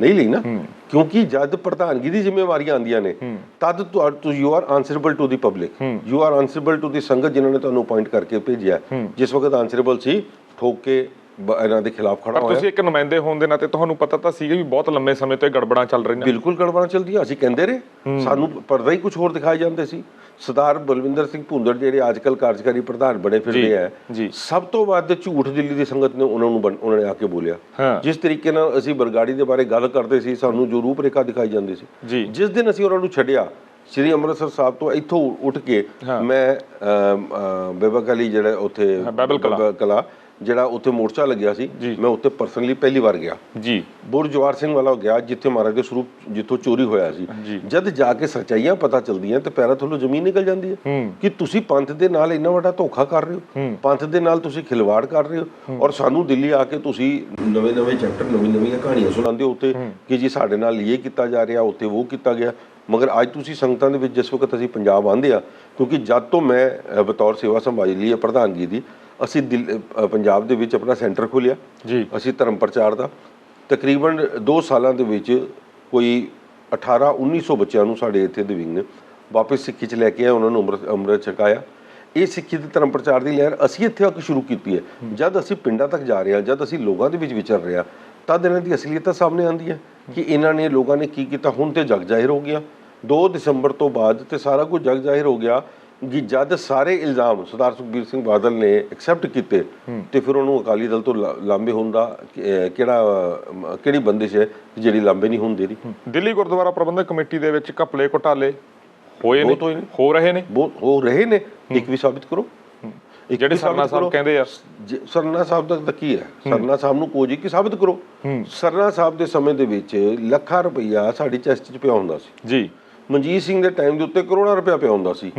ਨਹੀਂ ਲਈ ਨਾ। ਕਿਉਂਕਿ ਜਦ ਪ੍ਰਧਾਨਗੀ ਦੀ ਜ਼ਿੰਮੇਵਾਰੀਆਂ ਆਉਂਦੀਆਂ ਨੇ ਤਦ ਤੁਸੀਂ you are answerable to the public you are answerable to the sangat ਜਿਨ੍ਹਾਂ ਨੇ ਤੁਹਾਨੂੰ ਅਪਾਇੰਟ ਕਰਕੇ ਭੇਜਿਆ। ਜਿਸ ਵਕਤ ਆਨਸਰੇਬਲ ਸੀ ਠੋਕ ਕੇ ਬ- ਇਹਨਾਂ ਦੇ ਖਿਲਾਫ ਖੜਾ ਪਰ ਹੋਇਆ। ਤੁਸੀਂ ਇੱਕ ਨੁਮਾਇੰਦੇ ਹੋਣ ਦੇ ਨਾਤੇ ਤੁਹਾਨੂੰ ਪਤਾ ਤਾਂ ਸੀਗਾ ਵੀ ਬਹੁਤ ਲੰਮੇ ਸਮੇਂ ਤੋਂ ਇਹ ਗੜਬੜਾਂ ਚੱਲ ਰਹੀਆਂ। ਬਿਲਕੁਲ ਗੜਬੜਾਂ ਚਲਦੀਆਂ ਅਸੀਂ ਕਹਿੰਦੇ ਰਹੇ। ਸਾਨੂੰ ਪਰਦਾ ਹੀ ਕੁਝ ਹੋਰ ਦਿਖਾਏ ਜਾਂਦੇ ਸੀ। ਸਰਦਾਰ ਬਲਵਿੰਦਰ ਸਿੰਘ ਭੁੰਦੜ ਜਿਹੜੇ ਅੱਜਕੱਲ ਕਾਰਜਕਾਰੀ ਪ੍ਰਧਾਨ ਬਣੇ ਫਿਰਦੇ ਆ ਜੀ। ਸਭ ਤੋਂ ਵੱਧ ਝੂਠ ਦਿੱਲੀ ਦੀ ਸੰਗਤ ਨੇ ਉਹਨਾਂ ਨੂੰ ਬਣ- ਉਹਨਾਂ ਨੇ ਆ ਕੇ ਬੋਲਿਆ। ਹਾਂ। ਜਿਸ ਤਰੀਕੇ ਨਾਲ ਅਸੀਂ ਬਰਗਾੜੀ ਦੇ ਬਾਰੇ ਗੱਲ ਕਰਦੇ ਸੀ ਸਾਨੂੰ ਜੋ ਰੂਪਰੇਖਾ ਦਿਖਾਈ ਜਾਂਦੀ ਸੀ। ਜੀ। ਜਿਸ ਦਿਨ ਅਸੀਂ ਉਹਨਾਂ ਨੂੰ ਛੱਡਿਆ ਸ੍ਰੀ ਅੰਮ੍ਰਿਤਸਰ ਸਾਹਿਬ ਤੋਂ ਇੱਥੋਂ ਉੱਠ ਕੇ ਮੈਂ ਅਮ, ਅਮ, ਬੇਬਕ ਅਲੀ ਜਿਹੜਾ ਉੱਥੇ ਕਲਾ ਜਿਹੜਾ ਉੱਥੇ ਮੋਰਚਾ ਲੱਗਿਆ ਸੀ ਮੈਂ ਉੱਥੇ ਪਰਸਨਲੀ ਪਹਿਲੀ ਵਾਰ ਗਿਆ। ਜੀ। ਬੁਰ ਜਵਾਰ ਸਿੰਘ ਵਾਲਾ ਗਿਆ ਜਿੱਥੇ ਮਹਾਰਾਜ ਦੇ ਸਰੂਪ ਜਿੱਥੋਂ ਚੋਰੀ ਹੋਇਆ ਸੀ। ਜਦ ਜਾ ਕੇ ਸੱਚਾਈਆਂ ਪਤਾ ਚਲਦੀਆਂ ਤੇ ਪੈਰਾਂ ਥੱਲੋਂ ਜ਼ਮੀਨ ਨਿਕਲ ਜਾਂਦੀ ਹੈ। ਕਿ ਤੁਸੀਂ ਪੰਥ ਦੇ ਨਾਲ ਇੰਨਾ ਵੱਡਾ ਧੋਖਾ ਕਰ ਰਹੇ ਹੋ? ਪੰਥ ਦੇ ਨਾਲ ਤੁਸੀਂ ਖਿਲਵਾੜ ਕਰ ਰਹੇ ਹੋ? ਔਰ ਸਾਨੂੰ ਦਿੱਲੀ ਆ ਕੇ ਤੁਸੀਂ ਨਵੇਂ ਨਵੇਂ ਚੈਪਟਰ ਨਵੀਂ ਨਵੀਆਂ ਕਹਾਣੀਆਂ ਸੁਣਾਉਂਦੇ ਹੋ ਉੱਤੇ ਕਿ ਜੀ ਸਾਡੇ ਨਾਲ ਇਹ ਕੀਤਾ ਜਾ ਰਿਹਾ ਉੱਥੇ ਉਹ ਕੀਤਾ ਗਿਆ। ਮਗਰ ਅੱਜ ਤੁਸੀਂ ਸੰਗਤਾਂ ਦੇ ਵਿੱਚ ਜਿਸ ਵਕਤ ਅਸੀਂ ਪੰਜਾਬ ਆਂਦੇ ਆ ਕਿਉਂਕਿ ਜਦ ਤੋਂ ਮੈਂ ਬਤੌਰ ਸੇਵਾ ਸੰਭਾਲੀ ਲਈ ਪ੍ਰਧਾਨਗੀ ਦੀ ਅਸੀਂ ਪੰਜਾਬ ਦੇ ਵਿੱਚ ਆਪਣਾ ਸੈਂਟਰ ਖੋਲਿਆ ਜੀ। ਅਸੀਂ ਧਰਮ ਪ੍ਰਚਾਰ ਦਾ। ਤਕਰੀਬਨ 2 ਸਾਲਾਂ ਦੇ ਵਿੱਚ ਕੋਈ 18 1900 ਬੱਚਿਆਂ ਨੂੰ ਸਾਡੇ ਇੱਥੇ ਦੇ ਵਿੰਗ ਨੇ ਵਾਪਸ ਸਿੱਖੀ ਚ ਲੈ ਕੇ ਆਏ ਉਹਨਾਂ ਨੂੰ ਅੰਮ੍ਰਿਤ ਅੰਮ੍ਰਿਤ ਛਕਾਇਆ। ਇਹ ਸਿੱਖੀ ਦੇ ਧਰਮ ਪ੍ਰਚਾਰ ਦੀ ਲਹਿਰ ਅਸੀਂ ਇੱਥੇ ਆ ਕੇ ਸ਼ੁਰੂ ਕੀਤੀ ਹੈ। ਜਦ ਅਸੀਂ ਪਿੰਡਾਂ ਤੱਕ ਜਾ ਰਹੇ ਹਾਂ ਜਦ ਅਸੀਂ ਲੋਕਾਂ ਦੇ ਵਿੱਚ ਵਿਚਰ ਰਹੇ ਹਾਂ ਤਦ ਇਹਨਾਂ ਦੀ ਅਸਲੀਅਤ ਸਾਹਮਣੇ ਆਉਂਦੀ ਹੈ ਕਿ ਇਹਨਾਂ ਨੇ ਲੋਕਾਂ ਨੇ ਕੀ ਕੀਤਾ? ਹੁਣ ਤੇ ਜਗ ਜ਼ਾਹਿਰ ਹੋ ਗਿਆ। 2 ਦਸੰਬਰ ਤੋਂ ਬਾਅਦ ਤੇ ਸਾਰਾ ਕੁਝ ਜਗ ਜ਼ਾਹਿਰ ਹੋ ਗਿਆ ਕਿ ਜਦ ਸਾਰੇ ਇਲਜ਼ਾਮ ਸਰਦਾਰ ਸੁਖਬੀਰ ਸਿੰਘ ਬਾਦਲ ਨੇ ਐਕਸੈਪਟ ਕੀਤੇ ਤੇ ਫਿਰ ਉਹਨੂੰ ਅਕਾਲੀ ਦਲ ਤੋਂ ਲਾਂਬੇ ਹੋਣ ਦਾ ਕਿ- ਕਿਹੜਾ ਕਿਹੜੀ ਬੰਦਿਸ਼ ਹੈ ਜਿਹੜੀ ਲਾਂਬੇ ਨਹੀਂ ਹੋਣ ਦੇ ਦਿੱਲੀ ਗੁਰਦੁਆਰਾ ਪ੍ਰਬੰਧਕ ਕਮੇਟੀ ਦੇ ਵਿੱਚ ਘਪਲੇ ਘੁਟਾਲੇ ਹੋਏ ਨੇ। ਹੋ ਰਹੇ ਨੇ। ਹੋ ਰਹੇ ਨੇ। ਇੱਕ ਵੀ ਸਾਬਿਤ ਕਰੋ। ਜਿਹੜੇ ਸਰਨਾ ਸਾਹਿਬ। ਕਹਿੰਦੇ ਆ। ਸਰਨਾ ਸਾਹਿਬ ਦਾ ਤਾਂ ਕੀ ਹੈ? ਸਰਨਾ ਸਾਹਿਬ ਨੂੰ ਕੋਈ ਕਿ ਸਾਬਤ ਕਰੋ। ਸਰਨਾ ਸਾਹਿਬ ਦੇ ਸਮੇਂ ਦੇ ਵਿੱਚ ਲੱਖਾਂ ਰੁਪਈਆ ਸਾਡੀ ਚੈਸਟ 'ਚ ਪਿਆ ਹੁੰਦਾ ਸੀ। ਜੀ। ਮਨਜੀਤ ਸਿੰਘ ਦੇ ਟਾਈਮ ਦੇ ਉੱਤੇ ਕਰੋੜਾਂ ਰੁਪਇਆ ਪਿਆ ਹੁੰਦਾ ਸੀ।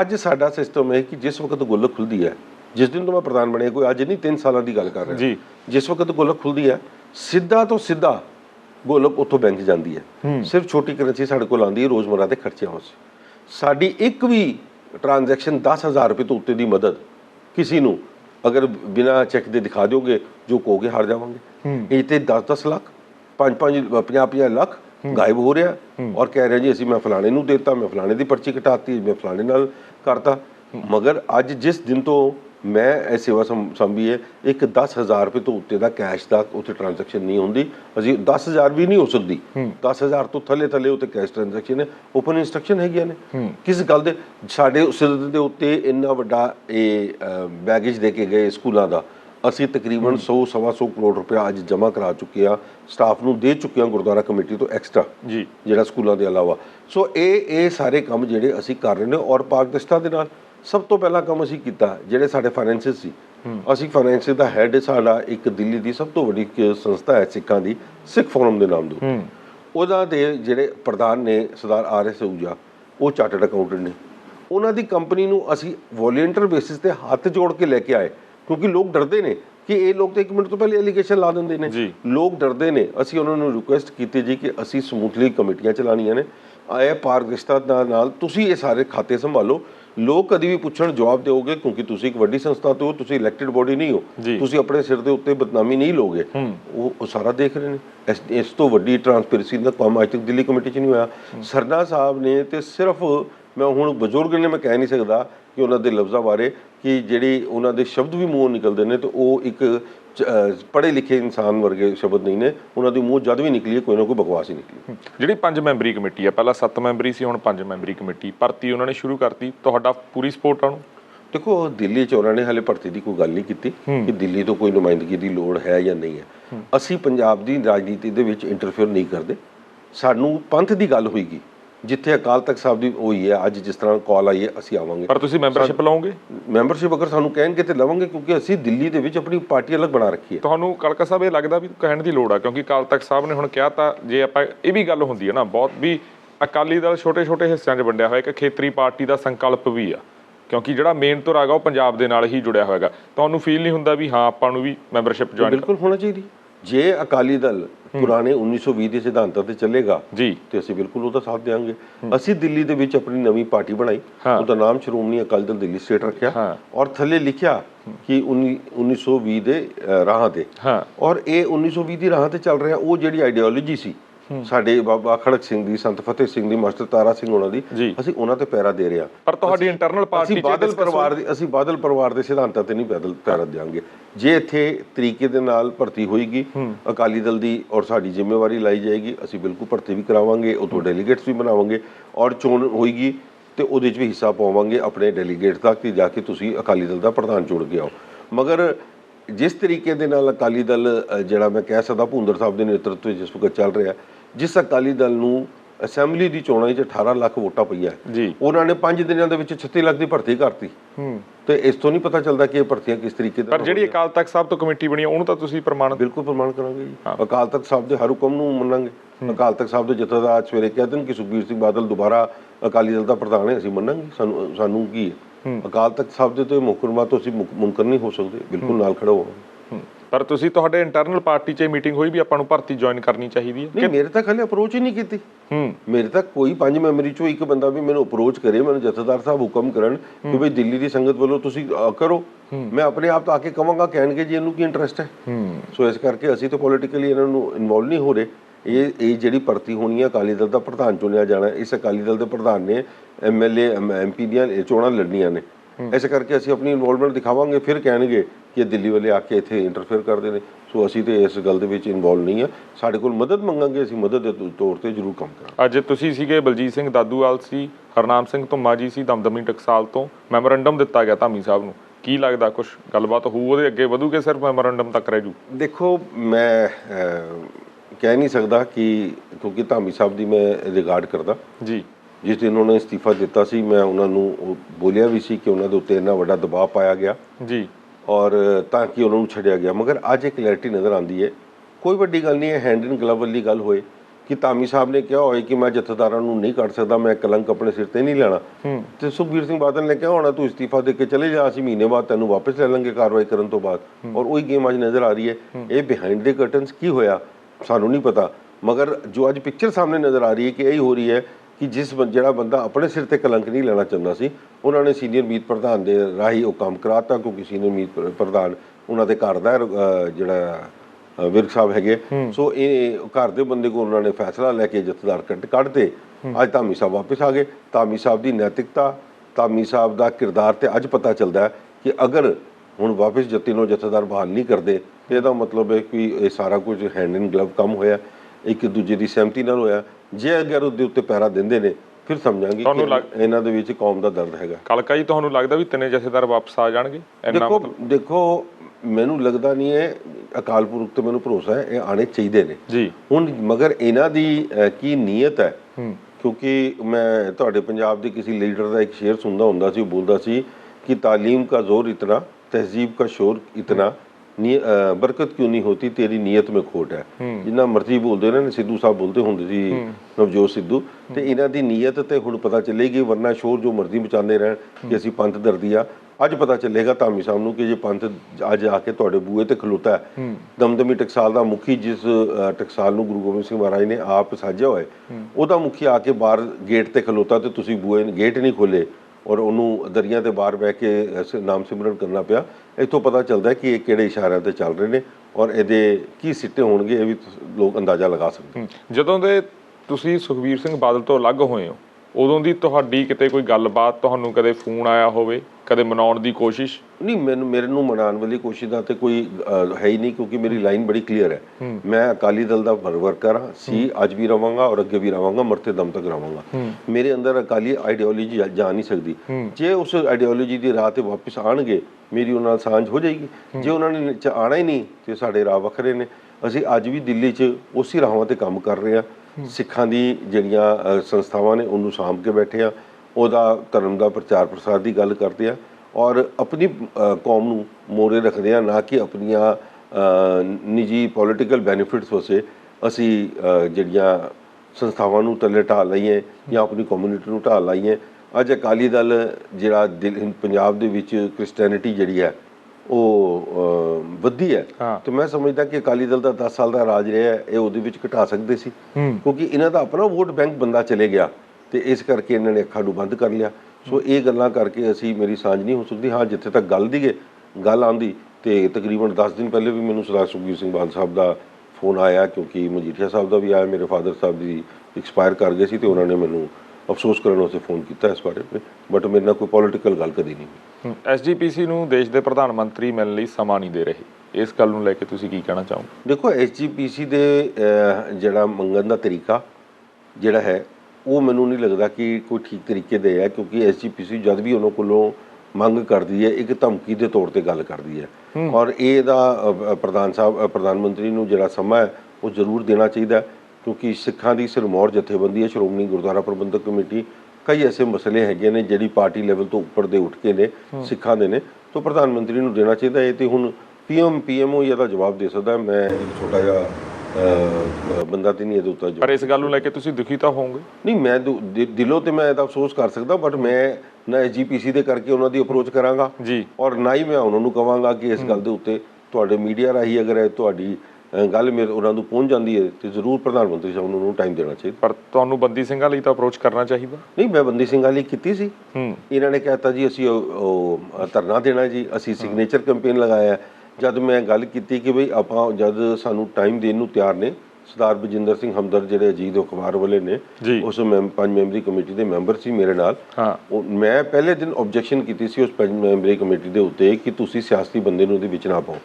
ਅੱਜ ਸਾਡਾ ਸਿਸਟਮ ਹੈ ਕਿ ਜਿਸ ਵਕਤ ਗੁੱਲਕ ਖੁੱਲਦੀ ਹੈ ਜਿਸ ਦਿਨ ਤੋਂ ਮੈਂ ਪ੍ਰਧਾਨ ਬਣਿਆ ਕੋਈ ਅੱਜ ਨਹੀਂ 3 ਸਾਲਾਂ ਦੀ ਗੱਲ ਕਰ ਰਿਹਾ। ਜੀ। ਜਿਸ ਵਕਤ ਗੁੱਲਕ ਖੁੱਲਦੀ ਹੈ ਸਿੱਧਾ ਤੋਂ ਸਿੱਧਾ ਗੁੱਲਕ ਉੱਥੋਂ ਬੈਂਕ ਜਾਂਦੀ ਹੈ। ਸਿਰਫ ਛੋਟੀ ਕਰੰਸੀ ਸਾਡੇ ਕੋਲ ਆਉਂਦੀ ਹੈ ਰੋਜ਼ਮਰਾ ਦੇ ਖਰਚਿਆਂ ਵਾਸਤੇ। ਸਾਡੀ ਇੱਕ ਵੀ ਟ੍ਰਾਂਜੈਕਸ਼ਨ 10000 ਰੁਪਏ ਤੋਂ ਉੱਤੇ ਦੀ ਮਦਦ ਕਿਸੇ ਨੂੰ ਅਗਰ ਬਿਨਾ ਚੈੱਕ ਦੇ ਦਿਖਾ ਦਿਓਗੇ ਜੋ ਕਹੋਗੇ ਹਾਰ ਜਾਵਾਂਗੇ। ਇਹ ਤੇ 10-10 ਲੱਖ 5-5 50-50 ਲੱਖ ਗਾਇਬ ਹੋ ਰਿਹਾ ਔਰ ਕਹਿ ਰਿਹਾ ਜੀ ਅਸੀਂ ਮੈਂ ਫਲਾਣੇ ਨੂੰ ਦੇਤਾ ਮੈਂ ਫਲਾਣੇ ਦੀ ਪਰਚੀ ਕਟਾਤੀ ਮੈਂ ਫਲਾਣੇ ਨਾਲ ਕਰਤਾ। ਮਗਰ ਅੱਜ ਜਿਸ ਦਿਨ ਤੋਂ ਮੈਂ ਇਹ ਸੇਵਾ ਸੰਭੀ ਹੈ ਇੱਕ 10000 ਰੁਪਏ ਤੋਂ ਉੱਤੇ ਦਾ ਕੈਸ਼ ਦਾ ਉੱਥੇ ਟ੍ਰਾਂਜੈਕਸ਼ਨ ਨਹੀਂ ਹੁੰਦੀ। ਅਸੀਂ 10000 ਵੀ ਨਹੀਂ ਹੋ ਸਕਦੀ। 10000 ਤੋਂ ਥੱਲੇ ਥੱਲੇ ਉੱਤੇ ਕੈਸ਼ ਟ੍ਰਾਂਜੈਕਸ਼ਨ ਹੈ ਓਪਨ ਇਨਸਟਰਕਸ਼ਨ ਹੈਗੀਆਂ ਨੇ। ਕਿਸ ਗੱਲ ਦੇ? ਸਾਡੇ ਸਿਰ ਦੇ ਉੱਤੇ ਇੰਨਾ ਵੱਡਾ ਇਹ ਬੈਗੇਜ ਦੇ ਕੇ ਗਏ ਸਕੂਲਾਂ ਦਾ। ਅਸੀਂ ਤਕਰੀਬਨ 100 ਸਵਾ 100 ਕਰੋੜ ਰੁਪਇਆ ਅੱਜ ਜਮ੍ਹਾਂ ਕਰਾ ਚੁੱਕੇ ਆ ਸਟਾਫ ਨੂੰ ਦੇ ਚੁੱਕੇ ਆ ਗੁਰਦੁਆਰਾ ਕਮੇਟੀ ਤੋਂ ਐਕਸਟਰਾ ਜੀ। ਜਿਹੜਾ ਸਕੂਲਾਂ ਦੇ ਇਲਾਵਾ। ਸੋ ਇਹ ਇਹ ਸਾਰੇ ਕੰਮ ਜਿਹੜੇ ਅਸੀਂ ਕਰ ਰਹੇ ਨੇ ਔਰ ਪਾਰਦਰਸ਼ਤਾ ਦੇ ਨਾਲ ਸਭ ਤੋਂ ਪਹਿਲਾ ਕੰਮ ਅਸੀਂ ਕੀਤਾ ਜਿਹੜੇ ਸਾਡੇ ਫਾਈਨੈਂਸਿਸ ਸੀ। ਅਸੀਂ ਫਾਈਨੈਂਸਿਸ ਦਾ ਹੈੱਡ ਸਾਡਾ ਇੱਕ ਦਿੱਲੀ ਦੀ ਸਭ ਤੋਂ ਵੱਡੀ ਸੰਸਥਾ ਹੈ ਸਿੱਖਾਂ ਦੀ ਸਿੱਖ ਫੋਰਮ ਦੇ ਨਾਮ ਤੋਂ। ਉਹਦਾ ਦੇ ਜਿਹੜੇ ਪ੍ਰਧਾਨ ਨੇ ਸਰਦਾਰ ਆਰ ਐਸ ਊਜਾ ਉਹ ਚਾਰਟਰਡ ਅਕਾਊਂਟੈਂਟ ਨੇ। ਉਹਨਾਂ ਦੀ ਕੰਪਨੀ ਨੂੰ ਅਸੀਂ ਵੋਲੰਟੀਅਰ ਬੇਸਿਸ ਤੇ ਹੱਥ ਜੋੜ ਕੇ ਲੈ ਕੇ ਆਏ। ਕਿਉਂਕਿ ਲੋਕ ਡਰਦੇ ਨੇ ਕਿ ਇਹ ਲੋਕ ਤਾਂ 1 ਮਿੰਟ ਤੋਂ ਪਹਿਲੇ ਐਲੀਗੇਸ਼ਨ ਲਾ ਦਿੰਦੇ ਨੇ। ਲੋਕ ਡਰਦੇ ਨੇ। ਅਸੀਂ ਉਹਨਾਂ ਨੂੰ ਰਿਕੁਐਸਟ ਕੀਤੀ ਜੀ ਕਿ ਅਸੀਂ ਸਮੂਥਲੀ ਕਮੇਟੀਆਂ ਚਲਾਉਣੀਆਂ ਨੇ। ਇਹ ਪਾਰਦਰਸ਼ਤਾ ਦਾ ਨਾਲ ਤੁਸੀਂ ਇਹ ਸਾਰੇ ਖਾਤੇ ਸੰਭਾਲੋ। ਲੋਕ ਕਦੀ ਵੀ ਪੁੱਛਣ ਜਵਾਬ ਦਿਓਗੇ ਕਿਉਂਕਿ ਤੁਸੀਂ ਇੱਕ ਵੱਡੀ ਸੰਸਥਾ ਤੋਂ ਹੋ ਤੁਸੀਂ ਇਲੈਕਟਿਡ ਬੋਡੀ ਨਹੀਂ ਹੋ। ਤੁਸੀਂ ਆਪਣੇ ਸਿਰ ਦੇ ਉੱਤੇ ਬਦਨਾਮੀ ਨਹੀਂ ਲੋਗੇ। ਉਹ ਸਾਰਾ ਦੇਖ ਰਹੇ ਨੇ। ਇਸ ਇਸ ਤੋਂ ਵੱਡੀ ਟਰਾਂਸਪੇਰੈਂਸੀ ਦਾ ਕੰਮ ਅੱਜ ਤੱਕ ਦਿੱਲੀ ਕਮੇਟੀ 'ਚ ਨਹੀਂ ਹੋਇਆ। ਸਰਨਾ ਸਾਹਿਬ ਨੇ ਤੇ ਸਿਰਫ ਮੈਂ ਹੁਣ ਬਜ਼ੁਰਗ ਨੇ ਮੈਂ ਕਹਿ ਨਹੀਂ ਸਕਦਾ ਕਿ ਉਹਨਾਂ ਦੇ ਲਫ਼ਜ਼ਾਂ ਬਾਰੇ ਕਿ ਜਿਹੜੀ ਉਹਨਾਂ ਦੇ ਸ਼ਬਦ ਵੀ ਮੂੰਹੋਂ ਨਿਕਲਦੇ ਨੇ ਤੇ ਉਹ ਇੱਕ ਪੜ੍ਹੇ ਲਿਖੇ ਇਨਸਾਨ ਵਰਗੇ ਸ਼ਬਦ ਨਹੀਂ ਨੇ ਉਹਨਾਂ ਦੀ ਮੂੰਹ ਜਦ ਵੀ ਨਿਕਲੀ ਕੋਈ ਨਾ ਕੋਈ ਬਕਵਾਸ ਹੀ ਨਿਕਲੀ ਜਿਹੜੀ ਪੰਜ ਮੈਂਬਰੀ ਕਮੇਟੀ ਆ ਪਹਿਲਾਂ 7 ਮੈਂਬਰੀ ਸੀ ਹੁਣ ਪੰਜ ਮੈਂਬਰੀ ਕਮੇਟੀ। ਭਰਤੀ ਉਹਨਾਂ ਨੇ ਸ਼ੁਰੂ ਕਰਤੀ ਤੁਹਾਡਾ ਪੂਰੀ ਸਪੋਰਟ ਆ ਉਹਨੂੰ? ਦੇਖੋ ਦਿੱਲੀ ਚ ਉਹਨਾਂ ਨੇ ਹਾਲੇ ਭਰਤੀ ਦੀ ਕੋਈ ਗੱਲ ਨਹੀਂ ਕੀਤੀ ਕਿ ਦਿੱਲੀ ਤੋਂ ਕੋਈ ਨੁਮਾਇੰਦਗੀ ਦੀ ਲੋੜ ਹੈ ਜਾਂ ਨਹੀਂ ਹੈ। ਅਸੀਂ ਪੰਜਾਬ ਦੀ ਰਾਜਨੀਤੀ ਦੇ ਵਿੱਚ ਇੰਟਰਫੇਅਰ ਨਹੀਂ ਕਰਦੇ। ਸਾਨੂੰ ਪੰਥ ਦੀ ਗੱਲ ਹੋਈਗੀ ਜਿੱਥੇ ਅਕਾਲ ਤਖਤ ਸਾਹਿਬ ਦੀ ਹੋਈ ਹੈ ਅੱਜ ਜਿਸ ਤਰ੍ਹਾਂ ਕਾਲ ਆਈ ਹੈ ਅਸੀਂ ਆਵਾਂਗੇ। ਪਰ ਤੁਸੀਂ ਮੈਂਬਰਸ਼ਿਪ ਲਓਗੇ ਮੈਂਬਰਸ਼ਿਪ ਅਗਰ ਸਾਨੂੰ ਕਹਿਣਗੇ ਤੇ ਲਵਾਂਗੇ ਕਿਉਂਕਿ ਅਸੀਂ ਦਿੱਲੀ ਦੇ ਵਿੱਚ ਆਪਣੀ ਪਾਰਟੀ ਅਲੱਗ ਬਣਾ ਰੱਖੀ ਹੈ। ਤੁਹਾਨੂੰ ਕਲਕਾ ਸਾਹਿਬ ਇਹ ਲੱਗਦਾ ਵੀ ਕਹਿਣ ਦੀ ਲੋੜ ਆ ਕਿਉਂਕਿ ਅਕਾਲ ਤਖਤ ਸਾਹਿਬ ਨੇ ਹੁਣ ਕਿਹਾ ਤਾਂ ਜੇ ਆਪਾਂ ਇਹ ਵੀ ਗੱਲ ਹੁੰਦੀ ਹੈ ਨਾ ਬਹੁਤ ਵੀ ਅਕਾਲੀ ਦਲ ਛੋਟੇ-ਛੋਟੇ ਹਿੱਸਿਆਂ 'ਚ ਵੰਡਿਆ ਹੋਇਆ ਇੱਕ ਖੇਤਰੀ ਪਾਰਟੀ ਦਾ ਸੰਕਲਪ ਵੀ ਆ। ਕਿਉਂਕਿ ਜਿਹੜਾ ਮੇਨ ਧੁਰ ਹੈਗਾ ਉਹ ਪੰਜਾਬ ਦੇ ਨਾਲ ਹੀ ਜੁੜਿਆ ਹੋਇਆਗਾ ਤੁਹਾਨੂੰ ਫੀਲ ਨਹੀਂ ਹੁੰਦਾ ਵੀ ਹਾਂ ਆਪਾਂ ਨੂੰ ਵੀ ਮੈਂਬਰਸ਼ਿਪ ਜੁਆਇਨ ਬਿਲਕੁਲ ਹੋਣਾ ਚਾਹੀਦੀ ਜੇ ਅਕਾਲੀ ਦਲ ਪੁਰਾਣੇ 1920 ਦੇ ਸਿਧਾਂਤਾਂ ਤੇ ਚੱਲੇਗਾ ਜੀ। ਤੇ ਅਸੀਂ ਬਿਲਕੁਲ ਉਹਦਾ ਸਾਥ ਦੇਵਾਂਗੇ। ਅਸੀਂ ਦਿੱਲੀ ਦੇ ਵਿੱਚ ਆਪਣੀ ਨਵੀਂ ਪਾਰਟੀ ਬਣਾਈ। ਉਹਦਾ ਨਾਮ ਸ਼੍ਰੋਮਣੀ ਅਕਾਲੀ ਦਲ ਦਿੱਲੀ ਸਟੇਟ ਰੱਖਿਆ। ਔਰ ਥੱਲੇ ਲਿਖਿਆ ਕਿ 19 1920 ਦੇ ਰਾਹਾਂ ਤੇ। ਹਾਂ। ਔਰ ਇਹ 1920 ਦੀ ਰਾਹਾਂ ਤੇ ਚੱਲ ਰਿਹਾ ਉਹ ਜਿਹੜੀ ਆਈਡੀਓਲੋਜੀ ਸੀ ਸਾਡੇ ਬਾਬਾ ਖੜਕ ਸਿੰਘ ਦੀ ਸੰਤ ਫਤਿਹ ਸਿੰਘ ਦੀ ਮਾਸਟਰ ਤਾਰਾ ਸਿੰਘ ਉਹਨਾਂ ਦੀ। ਅਸੀਂ ਉਹਨਾਂ ਤੇ ਪੈਰਾ ਦੇ ਰਹੇ ਪਰ ਤੁਹਾਡੀ ਇੰਟਰਨਲ ਪਾਰਟੀ ਅਸੀਂ ਬਾਦਲ ਪਰਿਵਾਰ ਦੇ ਅਸੀਂ ਬਾਦਲ ਪਰਿਵਾਰ ਦੇ ਸਿਧਾਂਤਾਂ ਤੇ ਨਹੀਂ ਪੈਦਲ ਪੈਰਾ ਦਿਆਂਗੇ ਜੇ ਇੱਥੇ ਤਰੀਕੇ ਦੇ ਨਾਲ ਭਰਤੀ ਹੋਏਗੀ ਅਕਾਲੀ ਦਲ ਦੀ ਔਰ ਸਾਡੀ ਜ਼ਿੰਮੇਵਾਰੀ ਲਾਈ ਜਾਏਗੀ ਅਸੀਂ ਬਿਲਕੁਲ ਭਰਤੀ ਵੀ ਕਰਾਵਾਂਗੇ ਉਤੋਂ ਡੈਲੀਗੇਟਸ ਵੀ ਬਣਾਵਾਂਗੇ ਔਰ ਚੋਣ ਹੋਏਗੀ ਤੇ ਉਹਦੇ 'ਚ ਵੀ ਹਿੱਸਾ ਪਾਵਾਂਗੇ ਆਪਣੇ ਡੈਲੀਗੇਟ ਤੱਕ ਕਿ ਜਾ ਕੇ ਤੁਸੀਂ ਅਕਾਲੀ ਦਲ ਦਾ ਪ੍ਰਧਾਨ ਚੁਣ ਕੇ ਆਓ। ਮਗਰ ਜਿਸ ਤਰੀਕੇ ਦੇ ਨਾਲ ਅਕਾਲੀ ਦਲ ਜਿਹੜਾ ਮੈਂ ਕਹਿ ਸਕਦਾ ਭੁੰਦਰ ਸਾਹਿਬ ਦੇ ਨੇਤਰਤਵ ਵਿੱਚ ਜਿਸ ਵਕਤ ਚੱਲ ਰਿਹਾ ਜਿਸ ਅਕਾਲੀ ਦਲ ਨੂੰ ਅਸੈਂਬਲੀ ਦੀ ਚੋਣਾਂ ਵਿੱਚ 18 ਲੱਖ ਵੋਟਾਂ ਪਈਆਂ। ਜੀ। ਉਹਨਾਂ ਨੇ 5 ਦਿਨਾਂ ਦੇ ਵਿੱਚ 36 ਲੱਖ ਦੀ ਭਰਤੀ ਕਰਤੀ। ਹੂੰ। ਤੇ ਇਸ ਤੋਂ ਨਹੀਂ ਪਤਾ ਚੱਲਦਾ ਕਿ ਇਹ ਭਰਤੀਆਂ ਕਿਸ ਤਰੀਕੇ ਪਰ ਨਾਲ ਜਿਹੜੀ ਅਕਾਲ ਤਖਤ ਸਾਹਿਬ ਤੋਂ ਕਮੇਟੀ ਬਣੀ ਉਹਨੂੰ ਤਾਂ ਤੁਸੀਂ ਪ੍ਰਮਾਣਿਤ ਬਿਲਕੁਲ ਪ੍ਰਮਾਣ ਕਰਾਂਗੇ ਜੀ। ਅਕਾਲ ਤਖਤ ਸਾਹਿਬ ਦੇ ਹਰ ਹੁਕਮ ਨੂੰ ਮੰਨਾਂਗੇ। ਅਕਾਲ ਤਖਤ ਸਾਹਿਬ ਦੇ ਜਥੇਦਾਰ ਅੱਜ ਸਵੇਰੇ ਕਹਿ ਦੇਣ ਕਿ ਸੁਖਬੀਰ ਸਿੰਘ ਬਾਦਲ ਦੁਬਾਰਾ ਅਕਾਲੀ ਦਲ ਦਾ ਪ੍ਰਧਾਨ ਹੈ ਅਸੀਂ ਮੰਨਾਂਗੇ। ਸਾਨੂੰ ਸਾਨੂੰ ਕੀ ਹੈ? ਅਕਾਲ ਤਖਤ ਸਾਹਿਬ ਦੇ ਤੋਂ ਮੁਕਰਮਾ ਤੋਂ ਅਸੀਂ ਮੁਨਕਰ ਨਹੀਂ ਹੋ ਸਕਦੇ। ਬਿਲਕੁਲ ਨਾਲ ਖੜਾ ਹੋਵਾਂਗੇ। ਹੂੰ। ਪਰ ਤੁਸੀਂ ਤੁਹਾਡੇ ਇੰਟਰਨਲ ਪਾਰਟੀ 'ਚ ਮੀਟਿੰਗ ਹੋਈ ਵੀ ਆਪਾਂ ਨੂੰ ਭਰਤੀ ਜੁਆਇਨ ਕਰਨੀ ਚਾਹੀਦੀ ਹੈ। ਨਹੀਂ ਮੇਰੇ ਤੱਕ ਹਲੇ ਅਪਰੋਚ ਹੀ ਨਹੀਂ ਕੀਤੀ। ਹੂੰ। ਮੇਰੇ ਤੱਕ ਕੋਈ ਪੰਜ ਮੈਂਬਰੀ ਚੋਂ ਇੱਕ ਬੰਦਾ ਵੀ ਮੈਨੂੰ ਅਪਰੋਚ ਕਰੇ ਮੈਨੂੰ ਜਥੇਦਾਰ ਸਾਹਿਬ ਹੁਕਮ ਕਰਨ ਕਿ ਭਈ ਦਿੱਲੀ ਦੀ ਸੰਗਤ ਵੱਲੋਂ ਤੁਸੀਂ ਕਰੋ। ਮੈਂ ਆਪਣੇ ਆਪ ਤੋਂ ਆ ਕੇ ਕਵਾਂਗਾ ਕਹਿਣਗੇ ਜੀ ਇਹਨੂੰ ਕੀ ਇੰਟਰਸਟ ਹੈ। ਹੂੰ। ਸੋ ਇਸ ਕਰਕੇ ਅਸੀਂ ਤਾਂ ਪੋਲੀਟੀਕਲੀ ਇਹਨਾਂ ਨੂੰ ਇਨਵੋਲਵ ਨਹੀਂ ਹੋ ਰਹੇ। ਇਹ ਇਹ ਜਿਹੜੀ ਭਰਤੀ ਹੋਣੀ ਹੈ ਅਕਾਲੀ ਦਲ ਦਾ ਪ੍ਰਧਾਨ ਚੁਣਿਆ ਜਾਣਾ। ਇਸ ਅਕਾਲੀ ਦਲ ਦੇ ਪ੍ਰਧਾਨ ਨੇ ਐਮਐਲਏ ਐਮਪੀ ਦੀਆਂ ਇਹ ਚੋਣਾਂ ਲੜਨੀਆਂ ਨੇ। ਇਸ ਕਰਕੇ ਅਸੀਂ ਆਪਣੀ ਇਨਵੋਲਵਮੈਂਟ ਦਿਖਾਵਾਂਗੇ ਫਿਰ ਕਹਿਣਗੇ ਕਿ ਇਹ ਦਿੱਲੀ ਵਾਲੇ ਆ ਕੇ ਇੱਥੇ ਇੰਟਰਫੇਅਰ ਕਰਦੇ ਨੇ। ਸੋ ਅਸੀਂ ਤੇ ਇਸ ਗੱਲ ਦੇ ਵਿੱਚ ਇਨਵੋਲਵ ਨਹੀਂ ਆ। ਸਾਡੇ ਕੋਲ ਮਦਦ ਮੰਗਾਂਗੇ ਅਸੀਂ ਮਦਦ ਦੇ ਤੌ- ਤੌਰ ਤੇ ਜ਼ਰੂਰ ਕੰਮ ਕਰਾਂਗੇ। ਅੱਜ ਤੁਸੀਂ ਸੀਗੇ ਬਲਜੀਤ ਸਿੰਘ ਦਾਦੂਵਾਲ ਸੀ ਹਰਨਾਮ ਸਿੰਘ ਧੁੰਮਾ ਜੀ ਸੀ ਦਮਦਮੀ ਟਕਸਾਲ ਤੋਂ। ਮੈਮੋਰੰਡਮ ਦਿੱਤਾ ਗਿਆ ਧਾਮੀ ਸਾਹਿਬ ਨੂੰ। ਕੀ ਲੱਗਦਾ ਕੁਝ ਗੱਲਬਾਤ ਹੋਊ ਉਹਦੇ ਅੱਗੇ ਵਧੂਗੇ ਸਿਰਫ ਮੈਮੋਰੰਡਮ ਤੱਕ ਰਹਿ ਜੂ? ਦੇਖੋ ਮੈਂ ਕਹਿ ਨਹੀਂ ਸਕਦਾ ਕਿ ਕਿਉਂਕਿ ਧਾਮੀ ਸਾਹਿਬ ਦੀ ਮੈਂ ਰਿਗਾਰਡ ਕਰਦਾ। ਜੀ। ਜਿਸ ਦਿਨ ਉਹਨਾਂ ਨੇ ਅਸਤੀਫਾ ਦਿੱਤਾ ਸੀ ਮੈਂ ਉਹਨਾਂ ਨੂੰ ਬੋਲਿਆ ਵੀ ਸੀ ਕਿ ਉਹਨਾਂ ਦੇ ਉੱਤੇ ਇੰਨਾ ਵੱਡਾ ਦਬਾਅ ਪਾਇਆ ਗਿਆ। ਜੀ। ਔਰ ਤਾਂ ਕਿ ਉਹਨਾਂ ਨੂੰ ਛੱਡਿਆ ਗਿਆ। ਮਗਰ ਅੱਜ ਇੱਕ ਕਲੈਰਿਟੀ ਨਜ਼ਰ ਆਉਂਦੀ ਹੈ। ਕੋਈ ਵੱਡੀ ਗੱਲ ਨਹੀਂ ਹੈ ਹੈਂਡ ਇਨ ਗਲਵ ਵਾਲੀ ਗੱਲ ਹੋਏ ਕਿ ਧਾਮੀ ਸਾਹਿਬ ਨੇ ਕਿਹਾ ਹੋਏ ਕਿ ਮੈਂ ਜਥੇਦਾਰਾਂ ਨੂੰ ਨਹੀਂ ਕੱਢ ਸਕਦਾ ਮੈਂ ਕਲੰਕ ਆਪਣੇ ਸਿਰ ਤੇ ਨਹੀਂ ਲੈਣਾ। ਤੇ ਸੁਖਬੀਰ ਸਿੰਘ ਬਾਦਲ ਨੇ ਕਿਹਾ ਹੋਣਾ ਤੂੰ ਅਸਤੀਫਾ ਦੇ ਕੇ ਚਲੇ ਜਾ ਅਸੀਂ ਮਹੀਨੇ ਬਾਅਦ ਤੈਨੂੰ ਵਾਪਸ ਲੈ ਲਾਂਗੇ ਕਾਰਵਾਈ ਕਰਨ ਤੋਂ ਬਾਅਦ। ਔਰ ਉਹੀ ਗੇਮ ਅੱਜ ਨਜ਼ਰ ਆ ਰਹੀ ਹੈ। ਇਹ ਬਿਹਾਈਂਡ ਦੇ ਕਰਟਨਸ ਕੀ ਹੋਇਆ? ਸਾਨੂੰ ਨਹੀਂ ਪਤਾ। ਮਗਰ ਜੋ ਅੱਜ ਪਿਕਚਰ ਸਾਹਮਣੇ ਨਜ਼ਰ ਆ ਰਹੀ ਹੈ ਕਿ ਇਹੀ ਹੋ ਰਹੀ ਹੈ ਕਿ ਜਿਸ ਜਿਹੜਾ ਬੰਦਾ ਆਪਣੇ ਸਿਰ ਤੇ ਕਲੰਕ ਨਹੀਂ ਲੈਣਾ ਚਾਹੁੰਦਾ ਸੀ ਉਹਨਾਂ ਨੇ ਸੀਨੀਅਰ ਮੀਤ ਪ੍ਰਧਾਨ ਦੇ ਰਾਹੀਂ ਉਹ ਕੰਮ ਕਰਾਤਾ ਕਿਉਂਕਿ ਸੀਨੀਅਰ ਮੀਤ ਪ੍ਰ- ਪ੍ਰਧਾਨ ਉਹਨਾਂ ਦੇ ਘਰ ਦਾ ਜਿਹੜਾ ਵਿਰਕ ਸਾਹਿਬ ਹੈਗੇ ਸੋ ਇਹ ਘਰ ਦੇ ਬੰਦੇ ਕੋਲ ਉਹਨਾਂ ਨੇ ਫੈਸਲਾ ਲੈ ਕੇ ਜਥੇਦਾਰ ਕੱਢ ਕੱਢਦੇ ਅੱਜ ਧਾਮੀ ਸਾਹਿਬ ਵਾਪਸ ਆ ਗਏ। ਧਾਮੀ ਸਾਹਿਬ ਦੀ ਨੈਤਿਕਤਾ ਧਾਮੀ ਸਾਹਿਬ ਦਾ ਕਿਰਦਾਰ ਤੇ ਅੱਜ ਪਤਾ ਚੱਲਦਾ ਕਿ ਅਗਰ ਹੁਣ ਵਾਪਸ ਜੱਤੀ ਨੂੰ ਜਥੇਦਾਰ ਬਹਾਲ ਨਹੀਂ ਕਰਦੇ ਤੇ ਇਹਦਾ ਮਤਲਬ ਹੈ ਕਿ ਇਹ ਸਾਰਾ ਕੁਝ ਹੈਂਡ ਇਨ ਗਲਵ ਕੰਮ ਹੋਇਆ ਇੱਕ ਦੂਜੇ ਦੀ ਸਹਿਮਤੀ ਨਾਲ ਹੋਇਆ। ਜੇ ਅਗਰ ਉਹਦੇ ਉੱਤੇ ਪਹਿਰਾ ਦਿੰਦੇ ਨੇ ਫਿਰ ਸਮਝਾਂਗੇ ਕਿ ਇਹਨਾਂ ਦੇ ਵਿੱਚ ਕੌਮ ਦਾ ਦਰਦ ਹੈਗਾ। ਕਲਕਾ ਜੀ ਤੁਹਾਨੂੰ ਲੱਗਦਾ ਵੀ ਤਿੰਨੇ ਜਥੇਦਾਰ ਵਾਪਸ ਆ ਜਾਣਗੇ? ਦੇਖੋ ਦੇਖੋ ਮੈਨੂੰ ਲੱਗਦਾ ਨਹੀਂ ਹੈ ਅਕਾਲ ਪੁਰਖ ਤੇ ਮੈਨੂੰ ਭਰੋਸਾ ਹੈ ਇਹ ਆਣੇ ਚਾਹੀਦੇ ਨੇ। ਜੀ। ਹੁਣ ਮਗਰ ਇਹਨਾਂ ਦੀ ਕੀ ਨੀਅਤ ਹੈ? ਕਿਉਂਕਿ ਮੈਂ ਤੁਹਾਡੇ ਪੰਜਾਬ ਦੇ ਕਿਸੇ ਲੀਡਰ ਦਾ ਇੱਕ ਸ਼ੇਰ ਸੁਣਦਾ ਹੁੰਦਾ ਸੀ ਉਹ ਬੋਲਦਾ ਸੀ ਕਿ ਤਾਲੀਮ ਦਾ ਜ਼ੋਰ ਇਤਨਾ ਤਹਿਜ਼ੀਬ ਦਾ ਸ਼ੋਰ ਇਤਨਾ। ਬਰਕਤ ਕਿਉਂ ਨਹੀਂ ਹੋਤੀ? ਤੇਰੀ ਨੀਅਤ ਮੇਂ ਖੋਟ ਹੈ। ਜਿੰਨਾ ਮਰਜ਼ੀ ਬੋਲਦੇ ਨੇ ਸਿੱਧੂ ਸਾਹਿਬ ਬੋਲਦੇ ਹੁੰਦੇ ਸੀ ਨਵਜੋਤ ਸਿੱਧੂ। ਤੇ ਇਹਨਾਂ ਦੀ ਨੀਅਤ ਤੇ ਹੁਣ ਪਤਾ ਚੱਲੇਗੀ ਵਰਨਾ ਸ਼ੋਰ ਜੋ ਮਰਜ਼ੀ ਮਚਾਉਂਦੇ ਰਹਿਣ ਕਿ ਅਸੀਂ ਪੰਥ ਦਰਦੀ ਆ। ਅੱਜ ਪਤਾ ਚੱਲੇਗਾ ਧਾਮੀ ਸਾਹਿਬ ਨੂੰ ਕਿ ਜੇ ਪੰਥ ਅੱਜ ਆ ਕੇ ਤੁਹਾਡੇ ਬੂਹੇ ਤੇ ਖਲੋਤਾ ਹੈ। ਦਮਦਮੀ ਟਕਸਾਲ ਦਾ ਮੁਖੀ ਜਿਸ ਟਕਸਾਲ ਨੂੰ ਗੁਰੂ ਗੋਬਿੰਦ ਸਿੰਘ ਮਹਾਰਾਜ ਨੇ ਆਪ ਸਾਜਿਆ ਹੋਇਆ ਉਹਦਾ ਮੁਖੀ ਆ ਕੇ ਬਾਹਰ ਗੇਟ ਤੇ ਖਲੋਤਾ ਤੇ ਤੁਸੀਂ ਬੂਹੇ ਗੇਟ ਨਹੀਂ ਖੋਲੇ ਔਰ ਉਹਨੂੰ ਦਰਿਆ ਦੇ ਬਾਹਰ ਬਹਿ ਕੇ ਨਾਮ ਸਿਮਰਨ ਕਰਨਾ ਪਿਆ। ਇੱਥੋਂ ਪਤਾ ਚੱਲਦਾ ਕਿ ਇਹ ਕਿਹੜੇ ਇਸ਼ਾਰਿਆਂ ਤੇ ਚੱਲ ਰਹੇ ਨੇ ਔਰ ਇਹਦੇ ਕੀ ਸਿੱਟੇ ਹੋਣਗੇ, ਇਹ ਵੀ ਤੁਸ- ਲੋਕ ਅੰਦਾਜ਼ਾ ਲਗਾ ਸਕਦੇ ਜਦੋਂ ਦੇ ਤੁਸੀਂ ਸੁਖਬੀਰ ਸਿੰਘ ਬਾਦਲ ਤੋਂ ਅਲੱਗ ਹੋਏ ਹੋ ਉਦੋਂ ਦੀ ਤੁਹਾਡੀ ਕਿਤੇ ਕੋਈ ਗੱਲਬਾਤ ਤੁਹਾਨੂੰ ਕਦੇ ਫੋਨ ਆਇਆ ਹੋਵੇ ਕਦੇ ਮਨਾਉਣ ਦੀ ਕੋਸ਼ਿਸ਼? ਨਹੀਂ ਮੈਨੂੰ ਮੇਰੇ ਨੂੰ ਮਨਾਉਣ ਵਾਲੀ ਕੋਸ਼ਿਸ਼ ਦਾ ਤੇ ਕੋਈ ਹੈ ਹੀ ਨਹੀਂ ਕਿਉਂਕਿ ਮੇਰੀ ਲਾਈਨ ਬੜੀ ਕਲੀਅਰ ਹੈ। ਮੈਂ ਅਕਾਲੀ ਦਲ ਦਾ ਵਰ- ਵਰਕਰ ਹਾਂ। ਸੀ ਅੱਜ ਵੀ ਰਵਾਂਗਾ ਔਰ ਅੱਗੇ ਵੀ ਰਵਾਂਗਾ ਮਰਤੇ ਦਮ ਤੱਕ ਰਵਾਂਗਾ। ਮੇਰੇ ਅੰਦਰ ਅਕਾਲੀ ਆਈਡੀਓਲੋਜੀ ਜਾ ਨਹੀਂ ਸਕਦੀ। ਜੇ ਉਸ ਆਈਡੀਓਲੋਜੀ ਦੀ ਰਾਹ ਤੇ ਵਾਪਸ ਆਣਗੇ ਮੇਰੀ ਉਹਨਾਂ ਨਾਲ ਸਾਂਝ ਹੋ ਜਾਏਗੀ। ਜੇ ਉਹਨਾਂ ਨੇ ਆਣਾ ਹੀ ਨਹੀਂ ਤੇ ਸਾਡੇ ਰਾਹ ਵੱਖਰੇ ਨੇ। ਅਸੀਂ ਅੱਜ ਵੀ ਦਿੱਲੀ 'ਚ ਉਸੇ ਰਾਹਾਂ ਤੇ ਕੰਮ ਕਰ ਰਹੇ ਹਾਂ। ਸਿੱਖਾਂ ਦੀ ਜਿਹੜੀਆਂ ਸੰਸਥਾਵਾਂ ਨੇ ਉਹਨੂੰ ਸਾਂਭ ਕੇ ਬੈਠੇ ਆ, ਉਹਦਾ ਧਰਮ ਦਾ ਪ੍ਰਚਾਰ ਪ੍ਰਸਾਰ ਦੀ ਗੱਲ ਕਰਦੇ ਆ ਔਰ ਆਪਣੀ ਕੌਮ ਨੂੰ ਮੋਰੇ ਰੱਖਦੇ ਆ, ਨਾ ਕਿ ਆਪਣੀਆਂ ਨਿੱਜੀ ਪੋਲੀਟੀਕਲ ਬੈਨੀਫਿਟਸ ਵਾਸਤੇ ਅਸੀਂ ਜਿਹੜੀਆਂ ਸੰਸਥਾਵਾਂ ਨੂੰ ਥੱਲੇ ਢਾਲ ਲਈਏ ਜਾਂ ਆਪਣੀ ਕਮਿਊਨਿਟੀ ਨੂੰ ਢਾਲ ਲਈਏ। ਅੱਜ ਅਕਾਲੀ ਦਲ ਜਿਹੜਾ ਦਿਲ- ਪੰਜਾਬ ਦੇ ਵਿੱਚ ਕ੍ਰਿਸਚੀਅਨਿਟੀ ਜਿਹੜੀ ਹੈ ਉਹ ਵੱਧੀ ਹੈ। ਤੇ ਮੈਂ ਸਮਝਦਾ ਕਿ ਅਕਾਲੀ ਦਲ ਦਾ 10 ਸਾਲ ਦਾ ਰਾਜ ਰਿਹਾ ਇਹ ਉਹਦੇ ਵਿੱਚ ਘਟਾ ਸਕਦੇ ਸੀ। ਕਿਉਂਕਿ ਇਹਨਾਂ ਦਾ ਆਪਣਾ ਵੋਟ ਬੈਂਕ ਬੰਦਾ ਚਲੇ ਗਿਆ ਤੇ ਇਸ ਕਰਕੇ ਇਹਨਾਂ ਨੇ ਅੱਖਾਂ ਨੂੰ ਬੰਦ ਕਰ ਲਿਆ। ਸੋ ਇਹ ਗੱਲਾਂ ਕਰਕੇ ਅਸੀਂ ਮੇਰੀ ਸਾਂਝ ਨਹੀਂ ਹੋ ਸਕਦੀ। ਹਾਂ ਜਿੱਥੇ ਤੱਕ ਗੱਲ ਦੀ ਗੱਲ ਆਂਦੀ ਤੇ ਤਕਰੀਬਨ 10 ਦਿਨ ਪਹਿਲੇ ਵੀ ਮੈਨੂੰ ਸਰਦਾਰ ਸੁਖਬੀਰ ਸਿੰਘ ਬਾਦਲ ਸਾਹਿਬ ਦਾ ਫੋਨ ਆਇਆ ਕਿਉਂਕਿ ਮਜੀਠੀਆ ਸਾਹਿਬ ਦਾ ਵੀ ਆਇਆ ਮੇਰੇ ਫਾਦਰ ਸਾਹਿਬ ਦੀ ਐਕਸਪਾਇਰ ਕਰ ਗਏ ਸੀ ਤੇ ਉਹਨਾਂ ਨੇ ਮੈਨੂੰ ਅਫਸੋਸ ਕਰਨ ਵਾਸਤੇ ਫੋਨ ਕੀਤਾ ਇਸ ਬਾਰੇ ਬਟ ਮੇਰੇ ਨਾਲ ਕੋਈ ਪੋਲੀਟੀਕਲ ਗੱਲ ਕਦੀ ਨਹੀਂ ਹੋਈ। ਐਸਜੀਪੀਸੀ ਨੂੰ ਦੇਸ਼ ਦੇ ਪ੍ਰਧਾਨ ਮੰਤਰੀ ਮਿਲਣ ਲਈ ਸਮਾਂ ਨਹੀਂ ਦੇ ਰਹੇ। ਇਸ ਗੱਲ ਨੂੰ ਲੈ ਕੇ ਤੁਸੀਂ ਕੀ ਕਹਿਣਾ ਚਾਹੋਗੇ? ਦੇਖੋ ਐਸਜੀਪੀਸੀ ਦੇ ਜਿਹੜਾ ਮੰਗਣ ਦਾ ਤਰੀਕਾ ਜਿਹੜਾ ਹੈ ਉਹ ਮੈਨੂੰ ਨਹੀਂ ਲੱਗਦਾ ਕਿ ਕੋਈ ਠੀਕ ਤਰੀਕੇ ਦੇ ਹੈ ਕਿਉਂਕਿ ਐਸਜੀਪੀਸੀ ਜਦ ਵੀ ਉਹਨਾਂ ਕੋਲੋਂ ਮੰਗ ਕਰਦੀ ਹੈ ਇੱਕ ਧਮਕੀ ਦੇ ਤੌਰ ਤੇ ਗੱਲ ਕਰਦੀ ਹੈ। ਔਰ ਇਹਦਾ ਅਹ, ਪ੍ਰਧਾਨ ਸਾਹਿਬ ਪ੍ਰਧਾਨ ਮੰਤਰੀ ਨੂੰ ਜਿਹੜਾ ਸਮਾਂ ਹੈ ਉਹ ਜ਼ਰੂਰ ਦੇਣਾ ਚਾਹੀਦਾ ਕਿਉਂਕਿ ਸਿੱਖਾਂ ਦੀ ਸਿਰਮੌਰ ਜਥੇਬੰਦੀ ਹੈ ਸ਼੍ਰੋਮਣੀ ਗੁਰਦੁਆਰਾ ਪ੍ਰਬੰਧਕ ਕਮੇਟੀ ਕਈ ਐਸੇ ਮਸਲੇ ਹੈਗੇ ਨੇ ਜਿਹੜੀ ਪਾਰਟੀ ਲੈਵਲ ਤੋਂ ਉੱਪਰ ਦੇ ਉੱਠ ਕੇ ਨੇ ਸਿੱਖਾਂ ਦੇ ਨੇ। ਤੋਂ ਪ੍ਰਧਾਨ ਮੰਤਰੀ ਨੂੰ ਦੇਣਾ ਚਾਹੀਦਾ ਇਹ ਤੇ ਹੁਣ ਪੀਐਮ ਪੀਐਮਓ ਇਹਦਾ ਜਵਾਬ ਦੇ ਸਕਦਾ। ਮੈਂ ਇੱਕ ਛੋਟਾ ਜਿਹਾ ਬੰਦਾ ਤੇ ਨਹੀਂ ਇਹਦੇ ਉੱਤੇ ਪਰ ਇਸ ਗੱਲ ਨੂੰ ਲੈ ਕੇ ਤੁਸੀਂ ਦੁਖੀ ਤਾਂ ਹੋਵੋਗੇ? ਨਹੀਂ ਮੈਂ ਦਿਲੋਂ ਤੇ ਮੈਂ ਇਹਦਾ ਅਫਸੋਸ ਕਰ ਸਕਦਾ ਬਟ ਮੈਂ ਨਾ ਐਸਜੀਪੀਸੀ ਦੇ ਕਰਕੇ ਉਹਨਾਂ ਦੀ ਅਪਰੋਚ ਕਰਾਂਗਾ। ਜੀ। ਔਰ ਨਾ ਹੀ ਮੈਂ ਉਹਨਾਂ ਨੂੰ ਕਵਾਂਗਾ ਕਿ ਇਸ ਗੱਲ ਦੇ ਉੱਤੇ ਤੁਹਾਡੇ ਮੀਡੀਆ ਰਾਹੀਂ ਅਗਰ ਇਹ ਤੁਹਾਡੀ ਗੱਲ ਮੇਰੇ ਉਹਨਾਂ ਨੂੰ ਪਹੁੰਚ ਜਾਂਦੀ ਹੈ ਤੇ ਜ਼ਰੂਰ ਪ੍ਰਧਾਨ ਮੰਤਰੀ ਸਾਹਿਬ ਨੂੰ ਉਹਨੂੰ ਟਾਈਮ ਦੇਣਾ ਚਾਹੀਦਾ। ਪਰ ਤੁਹਾਨੂੰ ਬੰਦੀ ਸਿੰਘਾਂ ਲਈ ਤਾਂ ਅਪਰੋਚ ਕਰਨਾ ਚਾਹੀਦਾ। ਨਹੀਂ ਮੈਂ ਬੰਦੀ ਸਿੰਘਾਂ ਲਈ ਕੀਤੀ ਸੀ। ਇਹਨਾਂ ਨੇ ਕਹਿਤਾ ਜੀ ਅਸੀਂ ਉਹ ਧਰਨਾ ਦੇਣਾ ਜੀ ਅਸੀਂ ਸਿਗਨੇਚਰ ਕੈਂਪੇਨ ਲਗਾਇਆ। ਜਦ ਮੈਂ ਗੱਲ ਕੀਤੀ ਕਿ ਬਈ ਆਪਾਂ ਜਦ ਸਾਨੂੰ ਟਾਈਮ ਦੇਣ ਨੂੰ ਤਿਆਰ ਨੇ ਸਰਦਾਰ ਬਜਿੰਦਰ ਸਿੰਘ ਹਮਦਰ ਜਿਹੜੇ ਅਜੀਤ ਅਖਬਾਰ ਵਾਲੇ ਨੇ। ਉਸ ਮੈਂਬ ਪੰਜ ਮੈਂਬਰੀ ਕਮੇਟੀ ਦੇ ਮੈਂਬਰ ਸੀ ਮੇਰੇ ਨਾਲ। ਹਾਂ। ਮੈਂ ਪਹਿਲੇ ਦਿਨ ਆਬਜੈਕਸ਼ਨ ਕੀਤੀ ਸੀ ਉਸ ਪੰਜ ਮੈਂਬਰੀ ਕਮੇਟੀ ਦੇ ਉੱਤੇ ਕਿ ਤੁਸੀਂ ਸਿਆਸੀ ਬੰਦੇ ਨੂੰ ਉਹਦੇ ਵਿੱਚ ਨਾ ਪਾਓ।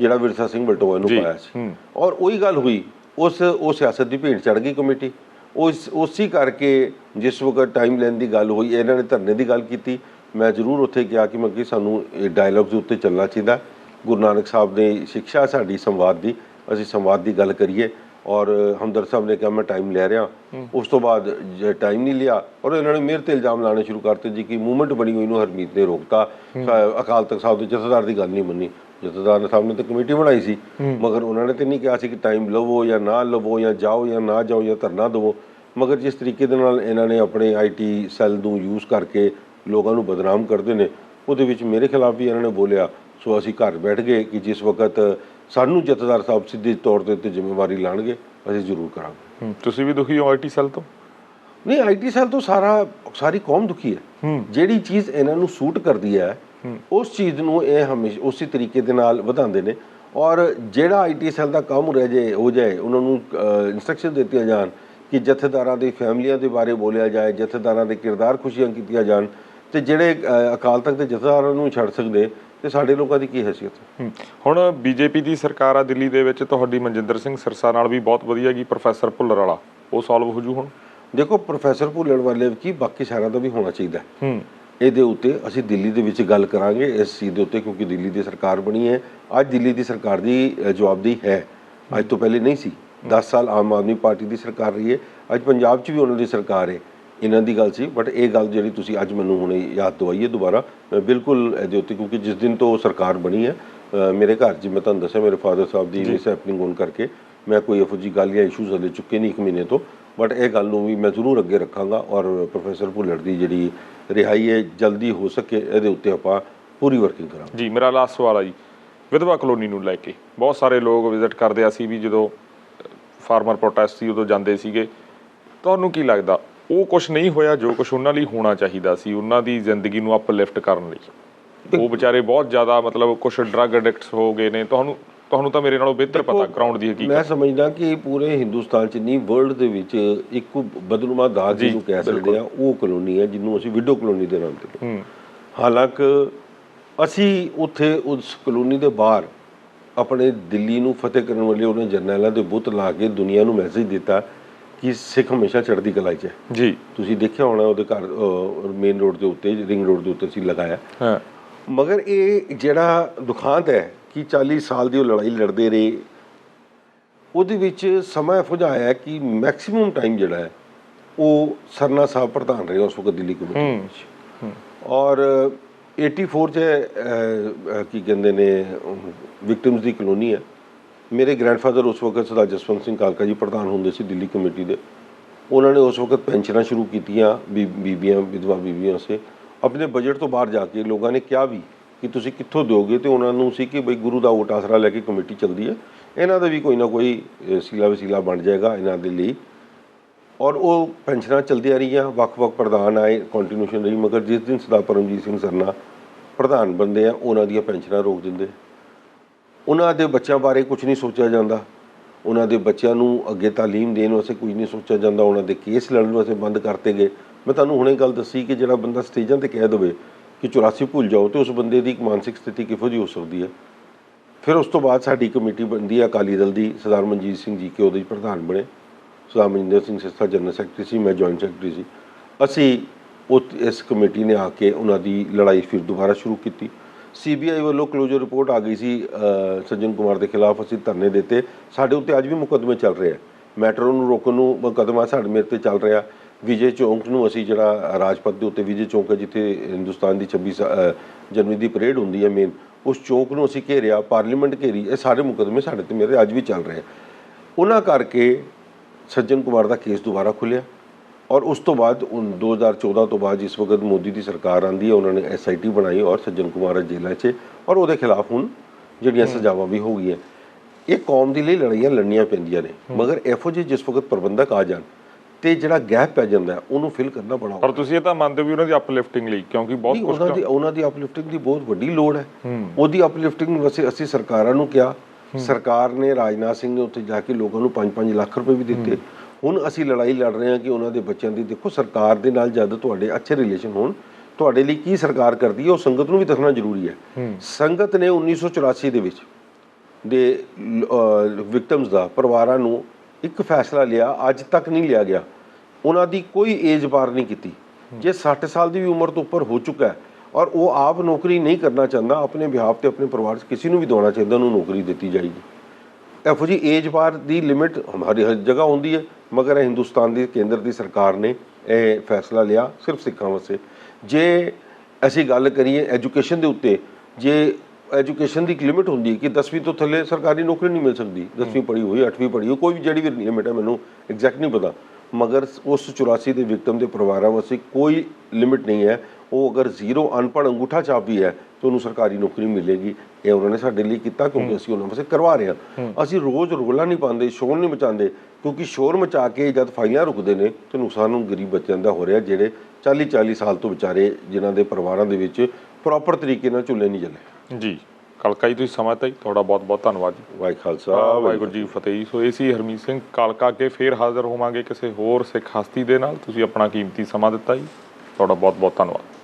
ਜਿਹੜਾ ਵਿਰਸਾ ਸਿੰਘ ਬਲਟੋਆ ਨੂੰ ਪਾਇਆ ਸੀ। ਔਰ ਉਹੀ ਗੱਲ ਹੋਈ ਉਸ ਉਹ ਸਿਆਸਤ ਦੀ ਭੇਡ ਚੜ ਗਈ ਕਮੇਟੀ। ਉਸ ਉਸੇ ਕਰਕੇ ਜਿਸ ਵਕਤ ਟਾਈਮ ਲੈਣ ਦੀ ਗੱਲ ਹੋਈ ਇਹਨਾਂ ਨੇ ਧਰਨੇ ਦੀ ਗੱਲ ਕੀਤੀ। ਮੈਂ ਜ਼ਰੂਰ ਉੱਥੇ ਕਿਹਾ ਕਿ ਮੈਂ ਕਿ ਸਾਨੂੰ ਇਹ ਡਾਇਲੌਗ ਦੇ ਉੱਤੇ ਚੱਲਣਾ ਚਾਹੀਦਾ। ਗੁਰੂ ਨਾਨਕ ਸਾਹਿਬ ਦੀ ਸਿੱਖਿਆ ਸਾਡੀ ਸੰਵਾਦ ਦੀ। ਅਸੀਂ ਸੰਵਾਦ ਦੀ ਗੱਲ ਕਰੀਏ। ਔਰ ਹਮਦਰ ਸਾਹਿਬ ਨੇ ਕਿਹਾ ਮੈਂ ਟਾਈਮ ਲੈ ਰਿਹਾ। ਉਸ ਤੋਂ ਬਾਅਦ ਜੇ ਟਾਈਮ ਨਹੀਂ ਲਿਆ ਔਰ ਇਹਨਾਂ ਨੇ ਮੇਰੇ ਤੇ ਇਲਜ਼ਾਮ ਲਾਣੇ ਸ਼ੁਰੂ ਕਰਤੇ ਜੀ ਕਿ ਮੂਵਮੈਂਟ ਬਣੀ ਹੋਈ ਨੂੰ ਹਰਮੀਤ ਨੇ ਰੋਕਤਾ। ਅਕਾਲ ਤਖਤ ਸਾਹਿਬ ਦੇ ਜਥੇਦਾਰ ਦੀ ਗੱਲ ਨਹੀਂ ਮੰਨੀ। ਜਥੇਦਾਰ ਸਾਹਿਬ ਨੇ ਤਾਂ ਕਮੇਟੀ ਬਣਾਈ ਸੀ ਮਗਰ ਉਹਨਾਂ ਨੇ ਤੇ ਨਹੀਂ ਕਿਹਾ ਸੀ ਕਿ ਟਾਈਮ ਲਵੋ ਜਾਂ ਨਾ ਲਵੋ ਜਾਂ ਜਾਓ ਜਾਂ ਨਾ ਜਾਓ ਜਾਂ ਧਰਨਾ ਦਿਵੋ। ਮਗਰ ਜਿਸ ਤਰੀਕੇ ਦੇ ਨਾਲ ਇਹਨਾਂ ਨੇ ਆਪਣੇ ਆਈਟੀ ਸੈੱਲ ਨੂੰ ਯੂਜ਼ ਕਰਕੇ ਲੋਕਾਂ ਨੂੰ ਬਦਨਾਮ ਕਰਦੇ ਨੇ ਉਹਦੇ ਵਿੱਚ ਮੇਰੇ ਖਿਲਾਫ ਵੀ ਇਹਨਾਂ ਨੇ ਬੋਲਿਆ। ਸੋ ਅਸੀਂ ਘਰ ਬੈਠ ਗਏ ਕਿ ਜਿਸ ਵਕਤ ਸਾਨੂੰ ਜਥੇਦਾਰ ਸਾਹਿਬ ਸਿੱਧੇ ਤੌਰ ਤੇ ਉੱਤੇ ਜ਼ਿੰਮੇਵਾਰੀ ਲਾਣਗੇ ਅਸੀਂ ਜ਼ਰੂਰ ਕਰਾਂਗੇ। ਤੁਸੀਂ ਵੀ ਦੁਖੀ ਹੋ ਆਈਟੀ ਸੈੱਲ ਤੋਂ? ਨਹੀਂ ਆਈਟੀ ਸੈੱਲ ਤੋਂ ਸਾਰਾ ਸਾਰੀ ਕੌਮ ਦੁਖੀ ਹੈ। ਜਿਹੜੀ ਚੀਜ਼ ਇਹਨਾਂ ਨੂੰ ਸੂਟ ਕਰਦੀ ਹੈ ਉਸ ਚੀਜ਼ ਨੂੰ ਇਹ ਹਮੇਸ਼ਾ ਉਸੇ ਤਰੀਕੇ ਦੇ ਨਾਲ ਵਧਾਉਂਦੇ ਨੇ। ਔਰ ਜਿਹੜਾ ਆਈਟੀ ਸੈੱਲ ਦਾ ਕੰਮ ਰਹਿ ਜਾਏ ਹੋ ਜਾਏ ਉਹਨਾਂ ਨੂੰ ਇਨਸਟਰਕਸ਼ਨ ਦਿੱਤੀਆਂ ਜਾਣ ਕਿ ਜਥੇਦਾਰਾਂ ਦੀ ਫੈਮਲੀਆਂ ਦੇ ਬਾਰੇ ਬੋਲਿਆ ਜਾਏ ਜਥੇਦਾਰਾਂ ਦੇ ਕਿਰਦਾਰ ਖੁਸ਼ੀਆਂ ਕੀਤੀਆਂ ਜਾਣ ਤੇ ਜਿਹੜੇ ਅਕਾਲ ਤਖਤ ਦੇ ਜਥੇਦਾਰਾਂ ਨੂੰ ਛੱਡ ਸਕਦੇ ਤੇ ਸਾਡੇ ਲੋਕਾਂ ਦੀ ਕੀ ਹੈਸੀਅਤ ਹੈ? ਹੂੰ। ਹੁਣ ਬੀਜੇਪੀ ਦੀ ਸਰਕਾਰ ਆ ਦਿੱਲੀ ਦੇ ਵਿੱਚ ਤੁਹਾਡੀ ਮਨਜਿੰਦਰ ਸਿੰਘ ਸਿਰਸਾ ਨਾਲ ਵੀ ਬਹੁਤ ਵਧੀਆ ਗਈ ਪ੍ਰੋਫੈਸਰ ਭੁੱਲਰ ਵਾਲਾ। ਉਹ ਸੋਲਵ ਹੋ ਜੂ ਹੁਣ? ਦੇਖੋ ਪ੍ਰੋਫੈਸਰ ਭੁੱਲਰ ਵਾਲੇ ਕੀ ਬਾਕੀ ਸ਼ਹਿਰਾਂ ਦਾ ਵੀ ਹੋਣਾ ਚਾਹੀਦਾ। ਹੈ। ਇਹਦੇ ਉੱਤੇ ਅਸੀਂ ਦਿੱਲੀ ਦੇ ਵਿੱਚ ਗੱਲ ਕਰਾਂਗੇ ਇਸ ਚੀਜ਼ ਦੇ ਉੱਤੇ ਕਿਉਂਕਿ ਦਿੱਲੀ ਦੀ ਸਰਕਾਰ ਬਣੀ ਹੈ। ਅੱਜ ਦਿੱਲੀ ਦੀ ਸਰਕਾਰ ਦੀ ਜਵਾਬਦੇਹੀ ਹੈ। ਅੱਜ ਤੋਂ ਪਹਿਲੇ ਨਹੀਂ ਸੀ। 10 ਸਾਲ ਆਮ ਆਦਮੀ ਪਾਰਟੀ ਦੀ ਸਰਕਾਰ ਰਹੀ ਹੈ। ਅੱਜ ਪੰਜਾਬ 'ਚ ਵੀ ਉਹਨਾਂ ਦੀ ਸਰਕਾਰ ਹੈ। ਇਹਨਾਂ ਦੀ ਗੱਲ ਸੀ ਬਟ ਇਹ ਗੱਲ ਜਿਹੜੀ ਤੁਸੀਂ ਅੱਜ ਮੈਨੂੰ ਹੁਣੇ ਯਾਦ ਦਵਾਈ ਹੈ ਦੁਬਾਰਾ ਮੈਂ ਬਿਲਕੁਲ ਇਹਦੇ ਉੱਤੇ ਕਿਉਂਕਿ ਜਿਸ ਦਿਨ ਤੋਂ ਸਰਕਾਰ ਬਣੀ ਹੈ ਮੇਰੇ ਘਰ 'ਚ ਮੈਂ ਤੁਹਾਨੂੰ ਦੱਸਿਆ ਮੇਰੇ ਫਾਦਰ ਸਾਹਿਬ ਦੀ ਮਿਸ ਹੈਪਨਿੰਗ ਹੋਣ ਕਰਕੇ ਮੈਂ ਕੋਈ ਇਹੋ ਜਿਹੀ ਗੱਲ ਜਾਂ ਇਸ਼ੂਜ਼ ਹਲੇ ਚੁੱਕੇ ਨਹੀਂ ਇੱਕ ਮਹੀਨੇ ਤੋਂ ਬਟ ਇਹ ਗੱਲ ਨੂੰ ਵੀ ਮੈਂ ਜ਼ਰੂਰ ਅੱਗੇ ਰੱਖਾਂਗਾ ਔਰ ਪ੍ਰੋਫੈਸਰ ਭੁੱਲਰ ਦੀ ਜਿਹੜੀ ਰਿਹਾਈ ਹੈ ਜਲਦੀ ਹੋ ਸਕੇ ਇਹਦੇ ਉੱਤੇ ਆਪਾਂ ਪੂਰੀ ਵਰਕਿੰਗ ਕਰਾਂਗੇ। ਜੀ ਮੇਰਾ ਲਾਸਟ ਸਵਾਲ ਆ ਜੀ। ਵਿਧਵਾ ਕਲੋਨੀ ਨੂੰ ਲੈ ਕੇ ਬਹੁਤ ਸਾਰੇ ਲੋਕ ਵਿਜ਼ਿਟ ਕਰਦੇ ਆ ਸੀ ਵੀ ਜਦੋਂ ਫਾਰਮਰ ਪ੍ਰੋਟੈਸਟ ਸੀ ਉਦੋਂ ਜਾਂਦੇ ਸੀਗੇ। ਤੁਹਾਨੂੰ ਕੀ ਲੱਗਦਾ? ਉਹ ਕੁਝ ਨਹੀਂ ਹੋਇਆ ਜੋ ਕੁਝ ਉਹਨਾਂ ਲਈ ਹੋਣਾ ਚਾਹੀਦਾ ਸੀ ਉਹਨਾਂ ਦੀ ਜ਼ਿੰਦਗੀ ਨੂੰ ਅਪਲਿਫਟ ਕਰਨ ਲਈ। ਉਹ ਵਿਚਾਰੇ ਬਹੁਤ ਜ਼ਿਆਦਾ ਮਤਲਬ ਕੁਝ ਡਰੱਗ ਐਡਿਕਟਸ ਹੋ ਗਏ ਨੇ ਤੁਹਾਨੂੰ ਤੁਹਾਨੂੰ ਤਾਂ ਮੇਰੇ ਨਾਲੋਂ ਬਿਹਤਰ ਪਤਾ ਗਰਾਊਂਡ ਦੀ ਹਕੀਕਤ। ਮੈਂ ਸਮਝਦਾ ਕਿ ਪੂਰੇ ਹਿੰਦੁਸਤਾਨ ਚ ਨਹੀਂ ਵਰਲਡ ਦੇ ਵਿੱਚ ਇੱਕ ਬਦਨੁਮਾ ਦਾਗ ਜਿਹਨੂੰ ਕਹਿ ਸਕਦੇ ਆ ਉਹ ਕਲੋਨੀ ਹੈ ਜਿਹਨੂੰ ਅਸੀਂ ਵਿਡੋ ਕਲੋਨੀ ਦੇ ਨਾਮ ਤੇ ਹੂੰ। ਹਾਲਾਂਕਿ ਅਸੀਂ ਉੱਥੇ ਉਸ ਕਲੋਨੀ ਦੇ ਬਾਹਰ ਆਪਣੇ ਦਿੱਲੀ ਨੂੰ ਫਤਿਹ ਕਰਨ ਵਾਲੇ ਉਹਨਾਂ ਜਰਨੈਲਾਂ ਦੇ ਬੁੱਤ ਲਾ ਕੇ ਦੁਨੀਆ ਨੂੰ ਮੈਸੇਜ ਦਿੱਤਾ ਕਿ ਸਿੱਖ ਹਮੇਸ਼ਾ ਚੜ੍ਹਦੀ ਕਲਾ 'ਚ ਹੈ। ਜੀ। ਤੁਸੀਂ ਦੇਖਿਆ ਹੋਣਾ ਉਹਦੇ ਘਰ ਮੇਨ ਰੋਡ ਦੇ ਉੱਤੇ ਰਿੰਗ ਰੋਡ ਦੇ ਉੱਤੇ ਅਸੀਂ ਲਗਾਇਆ। ਹਾਂ। ਮਗਰ ਇਹ ਜਿਹੜਾ ਦੁਖਾਂਤ ਹੈ ਕਿ 40 ਸਾਲ ਦੀ ਉਹ ਲੜਾਈ ਲੜਦੇ ਰਹੇ ਉਹਦੇ ਵਿੱਚ ਸਮਾਂ ਇਹੋ ਜਿਹਾ ਆਇਆ ਕਿ ਮੈਕਸਿਮਮ ਟਾਈਮ ਜਿਹੜਾ ਹੈ ਉਹ ਸਰਨਾ ਸਾਹਿਬ ਪ੍ਰਧਾਨ ਰਹੇ ਉਸ ਵਕਤ ਦਿੱਲੀ ਕਮੇਟੀ। ਵਿੱਚ। ਔਰ 84 ਚ ਕੀ ਕਹਿੰਦੇ ਨੇ ਵਿਕਟਿਮਸ ਦੀ ਕਲੋਨੀ ਹੈ। ਮੇਰੇ ਗ੍ਰੈਂਡਫਾਦਰ ਉਸ ਵਕਤ ਸਰਦਾਰ ਜਸਵੰਤ ਸਿੰਘ ਕਾਲਕਾ ਜੀ ਪ੍ਰਧਾਨ ਹੁੰਦੇ ਸੀ ਦਿੱਲੀ ਕਮੇਟੀ ਦੇ। ਉਹਨਾਂ ਨੇ ਉਸ ਵਕਤ ਪੈਨਸ਼ਨਾਂ ਸ਼ੁਰੂ ਕੀਤੀਆਂ ਬੀ- ਬੀਬੀਆਂ ਵਿਧਵਾ ਬੀਬੀਆਂ ਸੇ। ਆਪਣੇ ਬਜਟ ਤੋਂ ਬਾਹਰ ਜਾ ਕੇ ਲੋਕਾਂ ਨੇ ਕਿਹਾ ਵੀ ਕਿ ਤੁਸੀਂ ਕਿੱਥੋਂ ਦਿਓਗੇ ਤੇ ਉਹਨਾਂ ਨੂੰ ਸੀ ਕਿ ਬਈ ਗੁਰੂ ਦਾ ਓਟ ਆਸਰਾ ਲੈ ਕੇ ਕਮੇਟੀ ਚੱਲਦੀ ਹੈ। ਇਹਨਾਂ ਦਾ ਵੀ ਕੋਈ ਨਾ ਕੋਈ ਅਹ, ਸੀਲਾ ਵਸੀਲਾ ਬਣ ਜਾਏਗਾ ਇਹਨਾਂ ਦੇ ਲਈ। ਔਰ ਉਹ ਪੈਨਸ਼ਨਾਂ ਚਲਦੀਆਂ ਰਹੀਆਂ ਵੱਖ-ਵੱਖ ਪ੍ਰਧਾਨ ਆਏ ਕੰਟੀਨਿਊਸ਼ਨ ਰਹੀ ਮਗਰ ਜਿਸ ਦਿਨ ਸਰਦਾਰ ਪਰਮਜੀਤ ਸਿੰਘ ਸਰਨਾ ਪ੍ਰਧਾਨ ਬੰਦੇ ਆ ਉਹਨਾਂ ਦੀਆਂ ਪੈਨਸ਼ਨਾਂ ਰੋਕ ਦਿੰਦੇ। ਉਹਨਾਂ ਦੇ ਬੱਚਿਆਂ ਬਾਰੇ ਕੁਝ ਨਹੀਂ ਸੋਚਿਆ ਜਾਂਦਾ। ਉਹਨਾਂ ਦੇ ਬੱਚਿਆਂ ਨੂੰ ਅੱਗੇ ਤਾਲੀਮ ਦੇਣ ਵਾਸਤੇ ਕੁਝ ਨਹੀਂ ਸੋਚਿਆ ਜਾਂਦਾ। ਉਹਨਾਂ ਦੇ ਕੇਸ ਲੜਨ ਵਾਸਤੇ ਬੰਦ ਕਰਤੇ ਗਏ। ਮੈਂ ਤੁਹਾਨੂੰ ਹੁਣੇ ਗੱਲ ਦੱਸੀ ਕਿ ਜਿਹੜਾ ਬੰਦਾ ਸਟੇਜਾਂ ਤੇ ਕਹਿ ਦੇਵੇ ਕਿ 84 ਭੁੱਲ ਜਾਓ ਤੇ ਉਸ ਬੰਦੇ ਦੀ ਇੱਕ ਮਾਨਸਿਕ ਸਥਿਤੀ ਕਿਹੋ ਜਿਹੀ ਹੋ ਸਕਦੀ ਹੈ। ਫਿਰ ਉਸ ਤੋਂ ਬਾਅਦ ਸਾਡੀ ਕਮੇਟੀ ਬਣਦੀ ਹੈ ਅਕਾਲੀ ਦਲ ਦੀ। ਸਰਦਾਰ ਮਨਜੀਤ ਸਿੰਘ ਜੀ ਕੇ ਉਹਦੇ ਪ੍ਰਧਾਨ ਬਣੇ। ਸਰਦਾਰ ਮਨਜਿੰਦਰ ਸਿੰਘ ਸਿਸਟਾ ਜਨਰਲ ਸੈਕਟਰੀ ਸੀ, ਮੈਂ ਜੁਆਇੰਟ ਸੈਕਟਰੀ ਸੀ। ਅਸੀਂ ਉਹ ਇਸ ਕਮੇਟੀ ਨੇ ਆ ਕੇ ਉਹਨਾਂ ਦੀ ਲੜਾਈ ਫਿਰ ਦੁਬਾਰਾ ਸ਼ੁਰੂ ਕੀਤੀ। ਸੀਬੀਆਈ ਵੱਲੋਂ ਕਲੋਜ਼ਰ ਰਿਪੋਰਟ ਆ ਗਈ ਸੀ ਸੱਜਣ ਕੁਮਾਰ ਦੇ ਖਿਲਾਫ ਅਸੀਂ ਧਰਨੇ ਦਿੱਤੇ। ਸਾਡੇ ਉੱਤੇ ਅੱਜ ਵੀ ਮੁਕੱਦਮੇ ਚੱਲ ਰਹੇ ਆ। ਮੈਟਰੋ ਨੂੰ ਰੋਕਣ ਨੂੰ ਮੁਕੱਦਮਾ ਸਾਡੇ ਮੇਰੇ ਤੇ ਚੱਲ ਰਿਹਾ। ਵਿਜੇ ਚੌਂਕ ਨੂੰ ਅਸੀਂ ਜਿਹੜਾ ਰਾਜਪਥ ਦੇ ਉੱਤੇ, ਵਿਜੇ ਚੌਂਕ ਹੈ ਜਿੱਥੇ ਹਿੰਦੁਸਤਾਨ ਦੀ 26 ਜਨਵਰੀ ਦੀ ਪਰੇਡ ਹੁੰਦੀ ਹੈ ਮੇਨ ਉਸ ਚੌਂਕ ਨੂੰ ਅਸੀਂ ਘੇਰਿਆ ਪਾਰਲੀਮੈਂਟ ਘੇਰੀ, ਇਹ ਸਾਰੇ ਮੁਕੱਦਮੇ ਸਾਡੇ ਤੇ ਮੇਰੇ ਅੱਜ ਵੀ ਚੱਲ ਰਹੇ ਆ। ਉਹਨਾਂ ਕਰਕੇ ਸੱਜਣ ਕੁਮਾਰ ਦਾ ਕੇਸ ਦੁਬਾਰਾ ਖੁੱਲਿਆ ਔਰ ਉਸ ਤੋਂ ਬਾਅਦ ਉਨ 2014 ਤੋਂ ਬਾਅਦ ਜਿਸ ਵਕਤ ਮੋਦੀ ਦੀ ਸਰਕਾਰ ਆਂਦੀ ਹੈ ਉਹਨਾਂ ਨੇ ਐਸਆਈਟੀ ਬਣਾਈ ਔਰ ਸੱਜਣ ਕੁਮਾਰ ਜੇਲ੍ਹਾਂ 'ਚ ਔਰ ਉਹਦੇ ਖਿਲਾਫ ਹੁਣ ਜਿਹੜੀਆਂ ਸਜ਼ਾਵਾਂ ਵੀ ਹੋ ਗਈਆਂ। ਇਹ ਕੌਮ ਦੇ ਲਈ ਲੜਾਈਆਂ ਲੜਨੀਆਂ ਪੈਂਦੀਆਂ ਨੇ ਮਗਰ ਜਿਹੇ ਜਿਸ ਵਕਤ ਪ੍ਰਬੰਧਕ ਆ ਜਾਣ ਤੇ ਜਿਹੜਾ ਗੈਪ ਪੈ ਜਾਂਦਾ ਉਹਨੂੰ ਫਿਲ ਕਰਨਾ ਬੜਾ ਔਖਾ ਪਰ ਤੁਸੀਂ ਇਹ ਤਾਂ ਮੰਨਦੇ ਵੀ ਉਹਨਾਂ ਦੀ ਅਪਲਿਫਟਿੰਗ ਲਈ ਕਿਉਂਕਿ ਬਹੁਤ ਕੁਝ ਉਹਨਾਂ ਦੀ ਉਹਨਾਂ ਦੀ ਅਪਲਿਫਟਿੰਗ ਦੀ ਬਹੁਤ ਵੱਡੀ ਲੋੜ ਹੈ। ਹੂੰ। ਉਹਦੀ ਅਪਲਿਫਟਿੰਗ ਵਸੇ ਅਸੀਂ ਸਰਕਾਰਾਂ ਨੂੰ ਕਿਹਾ। ਸਰਕਾਰ ਨੇ ਰਾਜਨਾਥ ਸਿੰਘ ਨੇ ਉੱਥੇ ਜਾ ਕੇ ਲੋਕਾਂ ਨੂੰ 5-5 ਲੱਖ ਰੁਪਏ ਵੀ ਦਿੱਤੇ। ਹੁਣ ਅਸੀਂ ਲੜਾਈ ਲੜ ਰਹੇ ਹਾਂ ਕਿ ਉਹਨਾਂ ਦੇ ਬੱਚਿਆਂ ਦੀ ਦੇਖੋ ਸਰਕਾਰ ਦੇ ਨਾਲ ਜਦ ਤੁਹਾਡੇ ਅੱਛੇ ਰਿਲੇਸ਼ਨ ਹੋਣ ਤੁਹਾਡੇ ਲਈ ਕੀ ਸਰਕਾਰ ਕਰਦੀ ਹੈ ਉਹ ਸੰਗਤ ਨੂੰ ਵੀ ਦੱਸਣਾ ਜ਼ਰੂਰੀ ਹੈ। ਸੰਗਤ ਨੇ 1984 ਦੇ ਵਿੱਚ ਦੇ ਵਿਕਟਮਸ ਦਾ ਪਰਿਵਾਰਾਂ ਨੂੰ ਇੱਕ ਫੈਸਲਾ ਲਿਆ ਅੱਜ ਤੱਕ ਨਹੀਂ ਲਿਆ ਗਿਆ। ਉਹਨਾਂ ਦੀ ਕੋਈ ਏਜ ਬਾਰ ਨਹੀਂ ਕੀਤੀ। ਜੇ 60 ਸਾਲ ਦੀ ਵੀ ਉਮਰ ਤੋਂ ਉੱਪਰ ਹੋ ਚੁੱਕਾ ਹੈ ਔਰ ਉਹ ਆਪ ਨੌਕਰੀ ਨਹੀਂ ਕਰਨਾ ਚਾਹੁੰਦਾ ਆਪਣੇ ਵਿਆਹ ਤੇ ਆਪਣੇ ਪਰਿਵਾਰ 'ਚ ਕਿਸੇ ਨੂੰ ਵੀ ਦੇਣਾ ਚਾਹੁੰਦਾ ਉਹਨੂੰ ਨੌਕਰੀ ਦਿੱਤੀ ਜਾਏਗੀ। ਇਹੋ ਜੀ ਏਜ ਬਾਰ ਦੀ ਲਿਮਿਟ ਹਮਾਰੀ ਹਰ ਜਗ੍ਹਾ ਹੁੰਦੀ ਹੈ। ਮਗਰ ਹਿੰਦੁਸਤਾਨ ਦੀ ਕੇਂਦਰ ਦੀ ਸਰਕਾਰ ਨੇ ਇਹ ਫੈਸਲਾ ਲਿਆ ਸਿਰਫ ਸਿੱਖਾਂ ਵਾਸਤੇ। ਜੇ ਅਸੀਂ ਗੱਲ ਕਰੀਏ ਐਜੂਕੇਸ਼ਨ ਦੇ ਉੱਤੇ, ਜੇ ਐਜੂਕੇਸ਼ਨ ਦੀ ਇੱਕ ਲਿਮਿਟ ਹੁੰਦੀ ਕਿ 10ਵੀਂ ਤੋਂ ਥੱਲੇ ਸਰਕਾਰੀ ਨੌਕਰੀ ਨਹੀਂ ਮਿਲ ਸਕਦੀ 10ਵੀਂ ਪੜ੍ਹੀ ਹੋਈ 8ਵੀਂ ਪੜ੍ਹੀ ਹੋਈ, ਕੋਈ ਵੀ ਜਿਹੜੀ ਵੀ ਲਿਮਿਟ ਹੈ ਮੈਨੂੰ ਐਗਜ਼ੈਕਟ ਨਹੀਂ ਪਤਾ। ਮਗਰ ਉਸ 84 ਦੇ ਵਿਕਟਮ ਦੇ ਪਰਿਵਾਰਾਂ ਵਾਸਤੇ ਕੋਈ ਲਿਮਿਟ ਨਹੀਂ ਹੈ। ਉਹ ਅਗਰ ਜ਼ੀਰੋ ਅਨਪੜ੍ਹ ਅੰਗੂਠਾ ਛਾਪ ਵੀ ਹੈ ਤੇ ਉਹਨੂੰ ਸਰਕਾਰੀ ਨੌਕਰੀ ਮਿਲੇਗੀ ਇਹ ਉਹਨਾਂ ਨੇ ਸਾਡੇ ਲਈ ਕੀਤਾ ਕਿਉਂਕਿ ਅਸੀਂ ਉਹਨਾਂ ਵਾਸਤੇ ਕਰਵਾ ਰਹੇ ਹਾਂ। ਅਸੀਂ ਰੋਜ਼ ਰੋਲਾ ਨਹੀਂ ਪਾਉਂਦੇ ਸ਼ੋਰ ਨਹੀਂ ਮਚਾਉਂਦੇ ਕਿਉਂਕਿ ਸ਼ੋਰ ਮਚਾ ਕੇ ਜਦ ਫਾਈਲਾਂ ਰੁਕਦੇ ਨੇ ਤੇ ਨੁਕਸਾਨ ਨੂੰ ਗਰੀਬ ਬੱਚਿਆਂ ਦਾ ਹੋ ਰਿਹਾ ਜਿਹੜੇ 40 40 ਸਾਲ ਤੋਂ ਵਿਚਾਰੇ ਜਿਨ੍ਹਾਂ ਦੇ ਪਰਿਵਾਰਾਂ ਦੇ ਵਿੱਚ ਪ੍ਰੋਪਰ ਤਰੀਕੇ ਨਾਲ ਝੁੱਲੇ ਨਹੀਂ ਚੱਲੇ। ਜੀ ਕਲਕਾ ਜੀ ਤੁਸੀਂ ਸਮਾਂ ਜੀ ਤੁਹਾਡਾ ਬਹੁਤ ਬਹੁਤ ਧੰਨਵਾਦ ਜੀ। ਵਾਹਿ ਖਾਲਸਾ ਵਾਹਿਗੁਰੂ ਜੀ ਕੀ ਫਤਿਹ। ਸੋ ਇਹ ਸੀ ਹਰਮੀਤ ਸਿੰਘ ਕਾਲਕਾ ਅੱਗੇ ਫੇਰ ਹਾਜ਼ਰ ਹੋਵਾਂਗੇ ਕਿਸੇ ਹੋਰ ਸਿੱਖ ਹਸਤੀ ਦੇ ਨਾਲ। ਤੁਸੀਂ ਆਪਣਾ ਕੀਮਤੀ ਸਮਾਂ ਦਿੱਤਾ ਜੀ। ਤੁਹਾਡਾ ਬਹੁਤ ਬਹੁਤ ਧੰਨਵਾਦ।